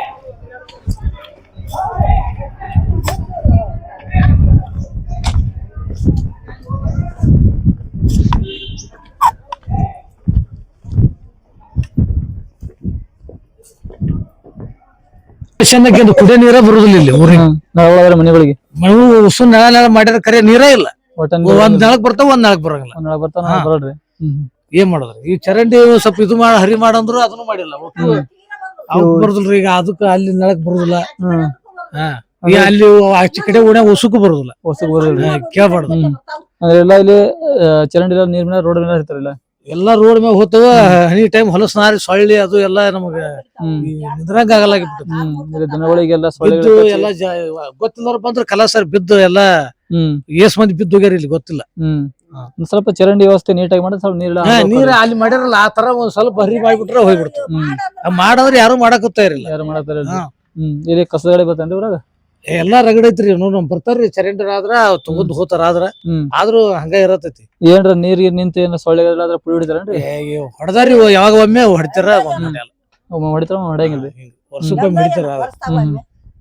ಅಜ್ಜಿ ಚೆನ್ನಾಗಿ ಕುಡಿಯೋ ನೀರ ಬರುದಿಲ್ಲ ಇಲ್ಲಿ ಊರಿಗೆ. ಮನೆಗಳಿಗೆ. ಮಣ್ಣು ಉಸು ನೆಲ ನೆಲ ಮಾಡಿದ್ರೆ ಕರೆ ನೀರೇ ಇಲ್ಲ. ಒಟ್ಟ ಒಂದ್ ನೆಳಕ್ ಬರ್ತಾವ ಒಂದ್ ನೆಳಕ್ ಬರಂಗಿಲ್ಲ. ಒಂದ್ ನಳ ಬರ್ತಾನ ಹಾ. ಬರಲ್ರಿ. ಹ್ಮ್ ಏನ್ ಮಾಡೋದ್ರಿ? ಈ ಚರಂಡಿ ಸ್ವಲ್ಪ ಇದು ಮಾಡ ಹರಿ ಮಾಡಂದ್ರು ಅದನ್ನು ಮಾಡಿಲ್ಲ. ಒಟ್ಟು. ಅವ್ಕ್ ಬರುದಿಲ್ರಿ ಈಗ ಅದಕ್ಕ ಅಲ್ಲಿ ನೆಳಕ್ ಬರುದಿಲ್ಲ. ಹ್ಮ್. ಹಾ. ಈ ಅಲ್ಲಿ ಆಚೆ ಕಡೆ ಓಣ್ಯಾಗ ಉಸುಕು ಬರುದಿಲ್ಲ. ಹೊಸಗ್ ಬರಲ್ರಿ ಕೇಳ್ಬಾರ್ದು. ಅಂದ್ರೆ ಎಲ್ಲ ಇಲ್ಲಿ ಆ, ಚರಂಡಿ ನೀರ್ ಮೇಲೆ ರೋಡ್ ಮೇಲೆ ಇರ್ತಾರಲ್ಲ. ಎಲ್ಲಾ ರೋಡ್ ಮ್ಯಾಗ ಹೋತವ ಹನಿ ಟೈಮ್ ಹೊಲಸ್ ನಾರಿ ಸೊಳ್ಳಿ ಅದು ಎಲ್ಲ ನಮಗ ನಿದ್ರಂಗ ಆಗಲಾಗಿಬಿಟ್ಟು ಬಿದ್ದು ಸೊಳ್ಳೆಗಳು ಎಲ್ಲ ಗೊತ್ತಿಲ್ಲವ್ರ ಬಂದ್ರ ಕಲಾಸರ್ ಬಿದ್ದು ಎಲ್ಲಾ ಹ್ಮ್. ಏಸ್ ಮಂದಿ ಬಿದ್ದು ಹೋಗ್ಯಾರ ಇಲ್ಲಿ ಗೊತ್ತಿಲ್ಲ. ಹ್ಮ್. ಸ್ವಲ್ಪ ಚರಂಡಿ ವ್ಯವಸ್ಥೆ ನೀಟಾಗಿ ಮಾಡಿದ್ರೆ ಸ್ವಲ್ಪ ನೀರ ನೀರ್. ಅಲ್ಲಿ ಮಾಡಿರಲ್ಲ ಆ ತರ ಒಂದ್ ಸ್ವಲ್ಪ ಹರಿ ಮಾಡಿಬಿಟ್ರೆ ಹೋಗ್ಬಿಡ್ತು ಆ ಯಾರು ಮಾಡಕ್ ಇರಲಿಲ್ಲ ಯಾರು ಮಾಡತ್ತಾರ ಇಲ್ಲಿ ಕಸದ ಬರ್ತಾನ್ರಿ ಊರಾಗ? ಎಲ್ಲಾ ರಗಡ್ ಐತ್ರಿ ನಮ್ ಬರ್ತಾರ್ರಿ ಚರಂಡರ್ ಆದ್ರ ತಗೊಂಡ್ ಹೋತಾರ ಆದ್ರ. ಹ್ಮ್. ಆದ್ರೂ ಹಂಗ ಇರತೈತಿ. ಏನ್ರ ನೀರ್ ನಿಂತ ಏನ ಸೊಳ್ಳೆ ಆದ್ರ ಪುಡಿ ಹೊಡಿತಾರೇನ್ರಿ ಹೊಡೆದಾರಿ ಯಾವಾಗ ಒಮ್ಮೆ ಹೊಡಿತಾರ ಒಮ್ಮೆ ಹೊಡ್ಯಲ್ಲ. ಹೊಡಿತಾರ ಹೊಡ್ಯಂಗಿಲ್ರಿ. ಹಿಂಗ್ ವರ್ಷಕ್ಕೊಮ್ಮೆ ಹಿಡಿತಾರ ಹ್ಮ್.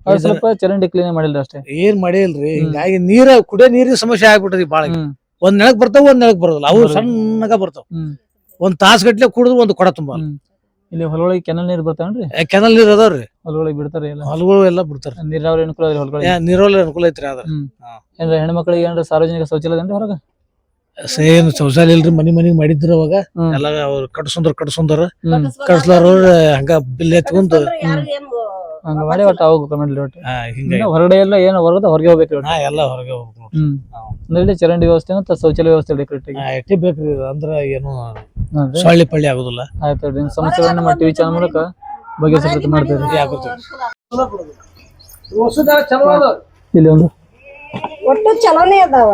ಅದು ಸ್ವಲ್ಪ ಚರಂಡಿ ಕ್ಲೀನ್ ಮಾಡಿಲ್ರಿ ಅಷ್ಟೇ. ಏನ್ ಮಾಡಿಲ್ರಿ. ಹಿಂಗಾಗಿ ನೀರ ಕುಡಿಯೋ ನೀರಿನ ಸಮಸ್ಯೆ ಆಗ್ಬಿಟ್ರಿ ಬಾಳ. ಹ್ಮ್. ಒಂದ್ ನೆಲಕ್ ಬರ್ತಾವ ಒಂದ್ ನೆಲಕ್ ಬರೋದಿಲ್ಲ. ಅವು ಬರೋದಿಲ್ಲ. ಸಣ್ಣಗ ಬರ್ತಾವ. ಹ್ಮ್. ಒಂದ್ ತಾಸ್ ಗಟ್ಲೆ ಕುಡಿದ್ರು ಒಂದ್ ಕೊಡ ತುಂಬ. ಹ್ಮ್. ಇಲ್ಲಿ ಹೊಲಗಳಿಗೆ ಕೆನಲ್ ನೀರ್ ಬರ್ತಾವ್ರಿ ಕೆನಲ್ ನೀರ್ ಅದಾವ್ರಿ. ಹೊಲಗಳಿಗೆ ಬಿಡ್ತಾರೆ ಎಲ್ಲ ಹೊಲಗಳು ಎಲ್ಲಾ ಬಿಡ್ತಾರ. ನೀರಾವರಿ ಅನುಕೂಲ ಅದ್ರಿ ಹೊಲಗಳಿಗೆ? ನೀರೋಲ್ಲ ಅನುಕೂಲ ಐತ್ರಿ ಅದ್ರ ಏನ್ರ ಹೆಣ್ಮಕ್ಳಿಗೆ ಏನ್ರ ಸಾರ್ವಜನಿಕ ಶೌಚಾಲಯ ಏನ್ರಿ ಹೊರಗ? ಸೇಮ್ ಶೌಚಾಲಯ ಇಲ್ರಿ ಮನಿ ಮನಿಗ್ ಮಾಡಿದ್ರ ಅವಾಗ. ಎಲ್ಲ ಅವ್ರು ಕಟ್ಸೊಂದ್ರ ಕಟ್ಸೊಂದ್ರ ಕಟ್ಸ್ಲಾರ ಹಂಗ ಬಿಲ್ ಎತ್ಕೊಂಡ್ ಹಂಗ ಮಾಡಿ ಒಟ್ಟು ಹೋಗ್ಬೇಕು ಕಮೆಂಟ್ ಒಟ್ಟು. ಹಾ, ಹೊರಗಡೆ ಎಲ್ಲ ಏನು ಹೊರಗದ ಹೊರಗೆ ಹೋಗ್ಬೇಕ್ರಿ ಒಟ್ಟು. ಹಾ ಎಲ್ಲಾ ಹೊರಗೆ ಹೋಗ್ಬೇಕು ನೋಡ್ರಿ. ಹ್ಮ್. ಅಂದ್ರೆ ಚರಂಡಿ ವ್ಯವಸ್ಥೆ ಮತ್ತು ಶೌಚಾಲಯ ವ್ಯವಸ್ಥೆ ಇದೆ ಕರೆಕ್ಟ್ ಹಾ, ಎಟ್ಟಿ ಬೇಕ್ರಿ ಇದು. ಅಂದ್ರ ಏನು ಸೊಳ್ಳೆ ಸೊಳ್ಳಿ ಪಳ್ಳಿ ಆಗುದಿಲ್ಲ. ಆಯ್ತು ನಿಮ್ಮ ಸಮಸ್ಯೆಗಳನ್ನ ನಮ್ಮ ಟಿವಿ ಚಾನಲ್ ಮೂಲಕ ಬಗೆಹರಿಸಿ ಮಾಡ್ತೇವೆ ಆಗುತ್ತೆ ಇಲ್ಲಿ ಒಂದು. ಒಟ್ಟು ಚಲೋನೇ ಅದಾವ.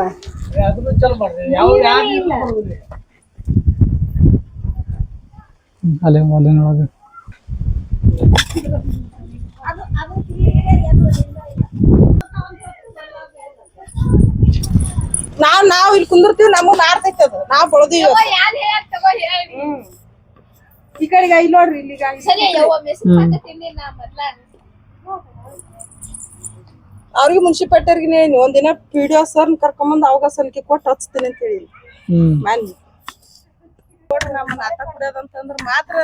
ಹ್ಮ್, ಅಲ್ಲಿ ಅಲ್ಲಿ ನೋಡೋದು ನಾವ್ ನಾವ್ ಇಲ್ಲಿ ಕುಂದಿರ್ತೀವಿ ನಮಗ್ ನಾರ್ತೈತಿ ಅದು. ನಾವ್ ಬೆಳೆದೀವಿ ಈ ಕಡೆಗ ಇಲ್ಲಿ ನೋಡ್ರಿ ಇಲ್ಲಿಗ ಅವ್ರಿಗೆ ಮುನ್ಸಿಪಾಲ್ಟಿಯರ್ಗೆ ಒಂದಿನ ಪಿ ಡಿ ಸರ್ ಕರ್ಕೊಂಬಂದ್ ಅವಾಗ ಸಲಿಕೆ ಕೊಟ್ಟು ಹಚ್ತೀನಿ ಅಂತ ಹೇಳಿ ಹ್ಮ್. ಮನ್ನಿ. ನೋಡ್ರಿ ನಮ್ಮ ನಾಟ ಕುಡಿಯೋದಂತಂದ್ರ ಮಾತ್ರ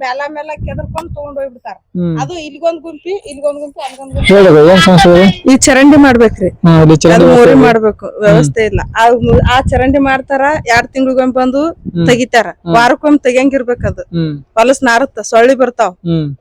ಮೇಲ ಮೇಲ ಕೆದರ್ಕೊಂಡ್ ತಗೊಂಡ್ ಹೋಗ್ಬಿಡ್ತಾರ. ಅದು ಇಲ್ಗೊಂದ್ ಗುಂಪಿ ಇಲ್ಗೊಂದ್ ಗುಂಪಿ ಅಲ್ಗೊಂದ್ ಗುಂಪಿ. ಹೇಳಿ ಏನ್ ಸಮಸ್ಯೆ ಈ ಚರಂಡಿ ಮಾಡ್ಬೇಕ್ರಿ. ಹಾ ಇಲ್ಲಿ ಚರಂಡಿ ಅದು ವ್ಯವಸ್ಥೆ ಮೋರಿ ಮಾಡ್ಬೇಕು ವ್ಯವಸ್ಥೆ ಇಲ್ಲ. ಆ ಮು- ಆ ಚರಂಡಿ ಮಾಡ್ತಾರ ಎರಡ್ ತಿಂಗಳಿಗೊಮ್ಮೆ ಬಂದು. ತೆಗಿತಾರ. ವಾರಕ್ಕೊಮ್ಮೆ ತೆಗಿಯಂಗಿರ್ಬೇಕ ಅದು. ಹ್ಮ್. ಹೊಲಸ್ ನಾರತ್ತ ಸೊಳ್ಳಿ ಬರ್ತಾವ. ಹ್ಮ್.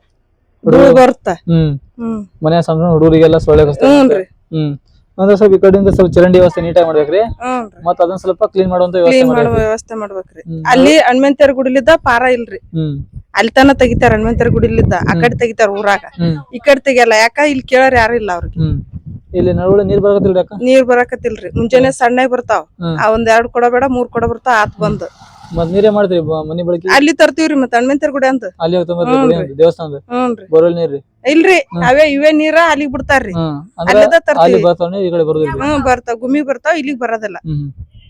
ಧೂಳು ಬರುತ್ತ ಹ್ಮ್. ಹ್ಮ್. ಮನೆ ಹುಡುಗರಿಗೆಲ್ಲ ಸೊಳ್ಳೆ ಕಷ್ಟ ಹ್ಞೂನ್ರಿ. ಹ್ಮ್. ಅಂದ್ರೆ ಸ್ವಲ್ಪ ಈ ಕಡೆಯಿಂದ ಸ್ವಲ್ಪ ಚರಂಡಿ ವ್ಯವಸ್ಥೆ ನೀಟಾಗಿ ಮಾಡ್ಬೇಕ್ರಿ. ಹ್ಞೂನ್ರಿ ಮತ್ತ ಅದನ್ನ ಸ್ವಲ್ಪ ಕ್ಲೀನ್ ಮಾಡುವಂತ ವ್ಯವಸ್ಥೆ ಕ್ಲೀನ್ ಮಾಡ್ಬೇಕ್ರಿ. ವ್ಯವಸ್ಥೆ ಮಾಡ್ಬೇಕ್ರಿ. ಹ್ಮ್. ಅಲ್ಲಿ ಹಣ್ಮೆಂತರ ಗುಡಿಲಿದ್ದ ಪಾರ ಇಲ್ರಿ. ಹ್ಮ್. ಅಲ್ಲಿ ತನ ತೆಗಿತಾರ ಹಣ್ಮೆಂತರ ಗುಡಿಲಿದ್ದ ಆ ಕಡೆ ತೆಗಿತಾರ ಊರಾಗ. ಹ್ಮ್. ಈ ಕಡೆ ತೆಗಿಯಲ್ಲ ಯಾಕ ಇಲ್ಲಿ ಕೇಳೋರ್ ಯಾರು ಇಲ್ಲ ಅವ್ರಿಗೆ. ಹ್ಮ್. ಇಲ್ಲಿ ನಡುವೆ ನೀರ್ ಬರಕತ್ತಿಲ್ರಿ ಅಕ್ಕ? ನೀರ್ ಬರಾಕತ್ತಿಲ್ರಿ. ಮುಂಜಾನೆ ಸಣ್ಣ ಬರ್ತಾವ. ಹ್ಮ್. ಆ ಒಂದ್ ಎರಡ್ ಕೊಡ ಬೇಡ ಮೂರ್ ಕೊಡ ಬರ್ತಾವ ಆತ್ ಬಂದ್. ಮತ್ ನೀರೇ ಮಾಡ್ತೀರಿ ಬ- ಮನಿ ಬಳಕೆ ಅಲ್ಲಿ ತರ್ತೀವ್ರಿ ಮತ್ತ ಹಣ್ಮೆಂತರ ಗುಡಿ ಅಂತ. ಅಲ್ಲಿ ಹ್ಞೂನ್ರಿ. ದೇವಸ್ಥಾನದ. ಹ್ಞೂನ್ರಿ. ಬೋರ್ವೆಲ್ ನೀರ್ರಿ. ಇಲ್ರಿ ಅವೇ ಇವೇ ನೀರ ಅಲ್ಲಿಗ್ ಬಿಡ್ತಾರ್ರಿ. ಹ್ಮ್. ಅಂದ್ರೆ ಅಲ್ಲಿದ ಅಲ್ಲಿ ತರ್ತೀವಿ. ಬರ್ತಾವ ಈ ಕಡೆ ಬರೋದಿಲ್ರಿ. ಹ್ಮ್ ಬರ್ತಾವ. ಗುಮ್ಮಿ ಬರ್ತಾವ ಇಲ್ಲಿಗ್ ಬರೋದಿಲ್ಲ. ಹ್ಮ್.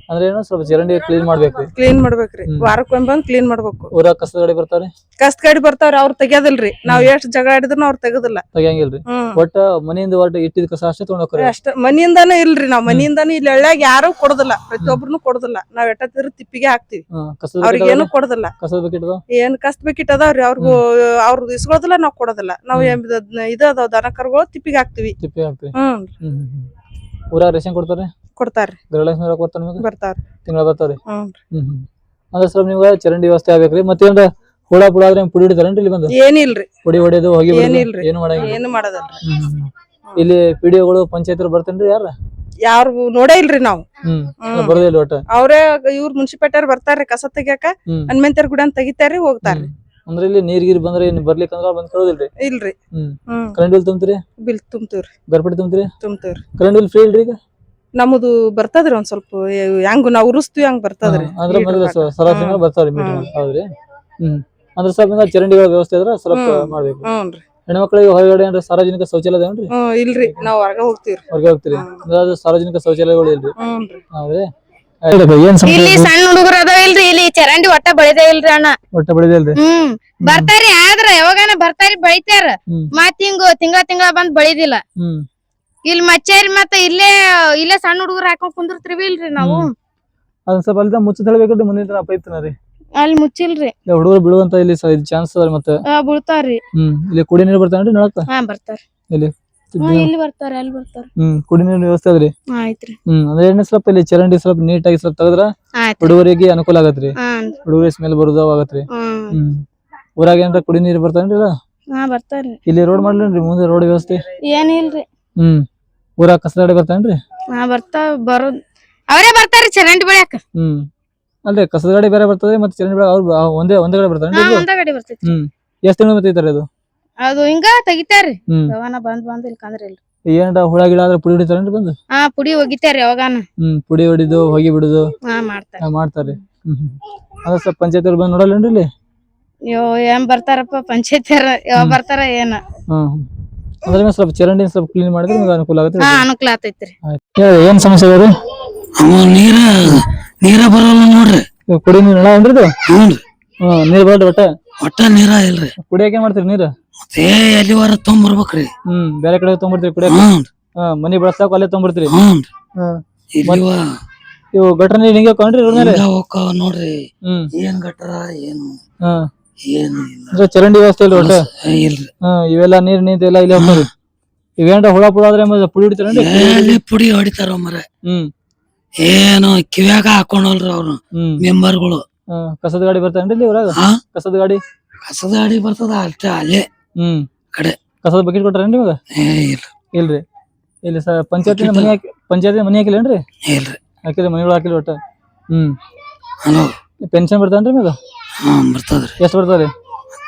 ಅಂದ್ರೆ ಏನು ಸ್ವಲ್ಪ ಚರಂಡಿ ಕ್ಲೀನ್ ಮಾಡ್ಬೇಕು ಕ್ಲೀನ್ ಮಾಡ್ಬೇಕ್ರಿ. ವಾರಕ್ಕೊಮ್ಮೆ ಬಂದ್ ಕ್ಲೀನ್ ಮಾಡ್ಬೇಕು. ಊರಾಗ ಕಸದ ಗಾಡಿ ಬರ್ತಾರೆ ಕಸದ ಗಾಡಿ ಬರ್ತಾವ್ರಿ ಅವ್ರ ತೆಗಿಯೋದಿಲ್ರಿ. ನಾವ್ ಎಷ್ಟ್ ಜಗ ಆಡಿದ್ರು ಅವ್ರ ತೆಗದಿಲ್ಲ. ತೆಗಿಯಂಗಿಲ್ರಿ? ಹ್ಮ್. ಒಟ್ಟ ಮನೆಯಿಂದ ಒಟ್ಟ ಇಟ್ಟಿದ ಕಸ ಅಷ್ಟೇ ತಗೊಂಡ್ ಹೋಗ್ರಿ ಅಷ್ಟ. ಮನಿಯಿಂದಾನು ಇಲ್ರಿ ನಾವ್. ಮನಿಯಿಂದಾನು ಇಲ್ಲಿ ಎಳ್ಳ್ಯಾಗ ಯಾರು ಕೊಡೋದಿಲ್ಲ. ಪ್ರತಿಯೊಬ್ರುನು ಕೊಡೋದಿಲ್ಲ. ನಾವ್ ಎಟ್ಟತ್ತಿದ್ರು ತಿಪ್ಪಿಗೆ ಹಾಕ್ತಿವಿ. ಕಸದ ಅವ್ರಿಗೆ ಏನು ಕೊಡೋದಿಲ್ಲ. ಕಸದ ಬಕೆಟ್ ಅದಾವ ಏನ್ ಕಸ್ಟ್ ಬೇಕಿಟ್ ಅದಾವ್ರಿ ಅವ್ರಿಗೂ ಅವ್ರದ್ದು ಇಸ್ಕೊಳೋದಿಲ್ಲ ನಾವ್ ಕೊಡೋದಿಲ್ಲ. ನಾವ್ ಏನ್ ಇದ್- ಅದಾವ ದನ ಕರುಗಳು ತಿಪ್ಪಿಗೆ ಹಾಕ್ತಿವಿ. ತಿಪ್ಪಿ ಹಾಕ್ತಿವಿ. ಹ್ಮ್. ಊರಾಗ ರೇಷನ್ ಕೊಡ್ತಾರೆ ಕೊಡ್ತಾರ್ರಿ. ಗೃಹಲಕ್ಷ್ಮಿ ರೊಕ್ಕ ಕೊಡ್ತಾರ ನಿಮಗೆ? ಬರ್ತಾರೆ ತಿಂಗಳ ಬರ್ತಾವ್ರಿ? ಹ್ಮ್ ಹ್ಮ್ ಹ್ಮ್. ಅಂದ್ರೆ ಸ್ವಲ್ಪ ನಿಮ್ಗೆ ಚರಂಡಿ ವ್ಯವಸ್ಥೆ ಆಗ್ಬೇಕ್ರಿ. ಮತ್ತೇನ್ರ ಹುಳ ಪುಳ ಆದ್ರೆ ಪುಡಿ ಹಿಡಿತಾರೇನ್ರಿ ಇಲ್ಲಿ ಬಂದು? ಏನಿಲ್ರಿ ಪುಡಿ ಹೊಡೆಯೋದು ಹೋಗಿ ಏನಿಲ್ರಿ. ಏನು ಮಾಡಂಗಿಲ್ಲ? ಏನು ಮಾಡೋದಲ್ರಿ. ಹ್ಮ್ ಹ್ಮ್ ಹ್ಮ್. ಇಲ್ಲಿ ಪಿಡಿಒಗಳು ಪಂಚಾಯತ್ರು ಬರ್ತೇನ್ರಿ ಯಾರ? ಯಾರು ನೋಡೇ ಇಲ್ರಿ ನಾವು. ಹ್ಮ್. ಹ್ಮ್. ಬರೋದಿಲ್ಲ ಒಟ್ಟ? ಅವ್ರೇ ಇವ್ರ ಮುನ್ಸಿಪಾಲ್ಟಿಯವ್ರು ಬರ್ತಾರ್ರಿ ಕಸ ತೆಗಿಯಾಕ. ಹ್ಮ್. ಹನುಮಂತರ ಗುಡಿ ಅಂತ ತೆಗಿತಾರ್ರಿ ಹೋಗ್ತಾರ್ರಿ. ಹ್ಮ್. ಅಂದ್ರೆ ಇಲ್ಲಿ ನೀರ್ ಗೀರ್ ಬಂದ್ರೆ ಏನ್ ಬರ್ಲಿಕ್ಕೆ ಅಂದ್ರೆ ಬಂದ್ ಕೇಳೋದಿಲ್ರಿ? ಇಲ್ರಿ. ಹ್ಮ್. ಹ್ಮ್. ಕರೆಂಟ್ ಬಿಲ್ ತುಂಬ್ತೀರಿ? ಬಿಲ್ ತುಂಬ್ತೀವ್ರಿ. ಗರ್ಪಡಿ ತುಂಬ್ತೀರಿ? ತುಂಬ್ತೀವ್ರಿ. ಕರೆಂಟ್ ಬಿಲ್ ಫ್ರೀ ಇಲ್ರಿ ಈಗ? ನಮ್ದು ಬರ್ತದ್ರಿ ಒಂದ್ ಸ್ವಲ್ಪ ಹೆಂಗ್ ನಾವ್ ಉರುಸ್ತೀವಿ ಹಂಗ್ ಬರ್ತದ್ರಿ. ಹಾ, ಅಂದ್ರೆ ಮೊದಲು ಸರಾಸರಿ ಹ್ಮ್. ಬರ್ತಾವ್ರಿ ಮೀಟರ್. ಹೌದ್ರಿ? ಹ್ಮ್. ಅಂದ್ರೆ ಸ್ವಲ್ಪ ಚರಂಡಿಗಳ ವ್ಯವಸ್ಥೆ ಇದ್ರೆ ಸ್ವಲ್ಪ ಹ್ಮ್. ಮಾಡ್ಬೇಕು. ಹ್ಞೂನ್ರಿ. ಹೆಣ್ಮಕ್ಳಿಗೆ ಹೊರಗಡೆ ಅಂದ್ರೆ ಸಾರ್ವಜನಿಕ ಶೌಚಾಲಯ ಏನ್ರಿ? ಇಲ್ರಿ. ನಾವ್ ಹೊರಗ ಹೋಗ್ತೀವ್ರಿ. ಹೊರಗೆ ಹೋಗ್ತೀರಿ. ಅಂದ್ರೆ ಅದು ಸಾರ್ವಜನಿಕ ಶೌಚಾಲಯಗಳು ಇಲ್ರಿ. ಹ್ಞೂನ್ರಿ. ಹೌದ್ರಿ? ಏನ್ ಸಮಸ್ಯೆ ಇಲ್ಲಿ ಸಣ್ಣ ಹುಡುಗರು ಅದಾವ ಇಲ್ರಿ ಇಲ್ಲಿ ಚರಂಡಿ ಒಟ್ಟ ಬಳಿದೇ ಇಲ್ರಿ ಅಣ್ಣ. ಒಟ್ಟ ಬೆಳೆದಿಲ್ರಿ ಹ್ಮ್ ಬರ್ತಾರಿ ಆದ್ರ ಯಾವಾಗನ ಬರ್ತಾರಿ ಬಳಿತಾರ. ಹ್ಮ್. ಮತ್ ಹಿಂಗ ತಿಂಗಳ ತಿಂಗಳ ಬಂದ್ ಬೆಳಿದಿಲ್ಲ. ಹ್ಮ್. ಇಲ್ಲಿ ಮಚ್ಚೇರಿ ಮತ್ತ ಇಲ್ಲೇ ಇಲ್ಲೇ ಸಣ್ಣ ಹುಡುಗರು ಹಾಕೊಂಡ್ ಕುಂದಿರ್ತೀವಿ ಇಲ್ರಿ ನಾವು. ಹ್ಮ್. ಅದನ್ನ ಸ್ವಲ್ಪ ಅಲ್ಲಿಂದ ಮುಚ್ಚಿ ತಳಬೇಕಲ್ರಿ ಮುಂದಿನ ದಿನ ಪೈಪ್ತನ ರೀ. ಅಲ್ಲಿ ಮುಚ್ಚಿಲ್ರಿ. ಇಲ್ಲ ಹುಡುಗರು ಬಿಡುವಂತ ಇಲ್ಲಿ ಚಾನ್ಸ್ ಅದ ಮತ್ತೆ. ಆ, ಬೀಳ್ತಾರ್ರಿ ಹ್ಮ್ ಇಲ್ಲಿ ಕುಡಿ ನೀರು ಬರ್ತಾನ್ರಿ ನಳಕ್ಕ? ಹಾ ಬರ್ತಾರ ಇಲ್ಲಿ. ಹಾ ಇಲ್ಲಿ ಬರ್ತಾರ ಅಲ್ಲಿ ಬರ್ತಾರ. ಹ್ಮ್ ಕುಡಿ ನೀರಿನ ವ್ಯವಸ್ಥೆ ಅದ್ರಿ ಆಯ್ತ್ರಿ. ಹ್ಮ್ ಅಂದ್ರೆ ಎಣ್ಣೆ ಸ್ವಲ್ಪ ಇಲ್ಲಿ ಚರಂಡಿ ಸ್ವಲ್ಪ ನೀಟಾಗಿ ಸ್ವಲ್ಪ ತೆಗದ್ರ ಹುಡುಗರಿಗೆ ಅನುಕೂಲ ಆಗತ್ರಿ? ರೀ ಹುಡುಗರಿಗೆ ಸ್ಮೆಲ್ ಬರುದು ಆಗತ್ರಿ? ಹ್ಮ್ ಹ್ಮ್. ಊರಾಗ ಏನಾರ ಕುಡಿ ನೀರ್ ಬರ್ತಾನ್ರಿ ಇಲ್ಲ? ಹಾ ಬರ್ತಾರ್ರಿ ಇಲ್ಲಿ ರೋಡ್ ಮಾಡ್ಲೇನ್ರಿ ಮುಂದೆ ರೋಡ್ ವ್ಯವಸ್ಥೆ? ಏನಿಲ್ರಿ ಹ್ಮ್. ಊರಾಗ ಕಸದಾಡಿ ಬರ್ತಾನ್ರಿ ಹಾ ಬರ್ತಾವ ಅವರೇ ಬರ್ತಾರ್ರಿ ಚರಂಡಿ ಬೆಳ್ಯಾಕ. ಹ್ಮ್. ಅಲ್ರಿ ಕಸದ ಗಾಡಿ ಬೇರೆ ಬರ್ತದೆ ಮತ್ತೆ ಚರಂಡಿ ಬೇರೆ ಅವ್ರು ಬ- ಒಂದೇ ಒಂದೇ ಕಡೆ ಬರ್ತಾನೆ ಹಾ ಒಂದ ಗಾಡಿ ಬರ್ತೈತಿ ಹ್ಮ್. ಎಷ್ಟ್ ತಿಂಗಳು ಬರ್ತೈತಾರೆ ಅದು? ಅದು ಹಿಂಗ ತೆಗಿತಾರ್ರಿ. ಹ್ಮ್. ಯಾವನ ಬಂದ್ ಬಂದ್ ಇಲ್ಕಂದ್ರ ಇಲ್ರಿ. ಏನ್ರ ಹುಳ ಗಿಳ ಆದ್ರೆ ಪುಡಿ ಹೊಡಿತಾರ ಬಂದು? ಹಾ ಪುಡಿ ಒಗಿತಾರ್ರಿ ಯಾವಾಗಾನ ಹ್ಮ್ ಪುಡಿ ಹೊಡಿದು ಹೋಗಿ ಬಿಡುದು. ಹಾ ಮಾಡ್ತಾರ ಹಾ, ಮಾಡ್ತಾರ್ರಿ. ಹ್ಮ್ ಹ್ಮ್. ಅದ ಸ್ವಲ್ಪ ಪಂಚಾಯತ್ ಅವ್ರು ಬಂದು ನೋಡಲ್ಲೇನ್ರಿ ಇಲ್ಲಿ? ಯೋ ಏನ್ ಬರ್ತಾರಪ್ಪ ಪಂಚಾಯತಿಯರ ಯಾವಾಗ ಬರ್ತಾರ ಏನ? ಹ್ಮ್ ಅದ್ರ ನಿಮ್ಗೆ ಸ್ವಲ್ಪ ಚರಂಡಿ ಸ್ವಲ್ಪ ಕ್ಲೀನ್ ಮಾಡಿದ್ರೆ ನಿಮ್ಗೆ ಅನುಕೂಲ ಆಗುತ್ತೆ ಹಾ ಅನುಕೂಲ ಆಯ್ತು. ಹೇಳಿ, ಏನ್ ಸಮಸ್ಯೆ ಇದೆ ಅವ ನೀರ ನೀರ ಬರಲ್ಲ ನೋಡ್ರಿ. ಕುಡಿ ನೀರ್ ನಳ ಏನ್ರಿ ಇದು? ಹ್ಞೂನ್ರಿ. ಹ್ಮ್ ನೀರ್ ಬರಲ್ರಿ ಒಟ್ಟ? ಒಟ್ಟ ನೀರ ಇಲ್ರಿ. ಕುಡಿಯಕ್ಕೆ ಏನ್ ಮಾಡ್ತೀರಿ ನೀರು? ಮತ್ತೆ ಎಲ್ಲಿವಾರ ತೊಂಬರ್ಬೇಕ್ರಿ? ಹ್ಮ್ ಬೇರೆ ಕಡೆ ತೊಗೊಂಬರ್ತೀರಿ ಕುಡಿಯಕ್ಕೆ? ಹ್ಞೂ ಹಾ ಮನಿ ಬಳಸಾಕ ಅಲ್ಲೇ ತೊಗೊಂಬರ್ತೀರಿ ಹ್ಞೂನ್ರಿ ಹ್ಮ್ ಇಲ್ಲಿವ ಇವು ಗಟ್ರ ನೀರ್ ಹಿಂಗೆ ಕೊಂಡ್ರಿ ಇವ್ರ ಮೇಲೆ? ಹಿಂಗ ಹೋಗ್ತಾವ ನೋಡ್ರಿ. ಹ್ಮ್. ಏನ್ ಗಟ್ರ ಏನು? ಹಾ. ಏನು ಇಲ್ಲ. ಅಂದ್ರೆ ಚರಂಡಿ ವ್ಯವಸ್ಥೆ ಇಲ್ಲ ಒಟ್ಟ? ಏ, ಇಲ್ರಿ. ಹ್ಮ್ ಇವೆಲ್ಲ ನೀರ್ ನಿಂತ ಎಲ್ಲ ಇಲ್ಲ ಹೋಗ್ತಾವ್ರಿ ಇವೇನ್ರ ಹುಳ ಪುಳ ಆದ್ರೆ ಮತ್ತೆ ಪುಡಿ ಹಿಡಿತಾರೇನ್ರಿ? ಎಲ್ಲಿ ಪುಡಿ ಹೊಡಿತಾರ ಮರ. ಹ್ಮ್. ಏನು ಕಿವ್ಯಾಗ ಹಾಕೊಂಡಲ್ರಿ ಅವ್ರು ಹ್ಮ್. ಮೆಂಬರ್ಗಳು. ಹಾ, ಕಸದ ಗಾಡಿ ಬರ್ತಾರೇನ್ರಿ ಇಲ್ಲಿ ಊರಾಗ? ಹಾ? ಕಸದ ಗಾಡಿ? ಕಸದ ಗಾಡಿ ಬರ್ತದ ಅಷ್ಟೇ ಅಲ್ಲೇ. ಹ್ಮ್. ಕಡೆ. ಕಸದ ಬಕೆಟ್ ಕೊಟ್ಟಾರೇನ್ರಿ ನಿಮಗ? ಏ ಇಲ್ಲ. ಇಲ್ರಿ. ಇಲ್ಲಿ ಸ ಪಂಚಾಯತಿನ ಮನಿ ಹಾಕಿ ಪಂಚಾಯತಿನ ಮನಿ ಹಾಕಿಲ್ಲೇನ್ರಿ? ಇಲ್ರಿ. ಹಾಕಿದ್ರೆ ಮನಿಗಳು ಹಾಕಿಲ್ಲ ಒಟ್ಟ? ಹ್ಮ್. ಹಲೋ. ಪೆನ್ಷನ್ ಬರ್ತಾನ್ರಿ ನಿಮಗೆ? ಹಾ ಬರ್ತದ್ರಿ. ಎಷ್ಟು ಬರ್ತಾವ್ರಿ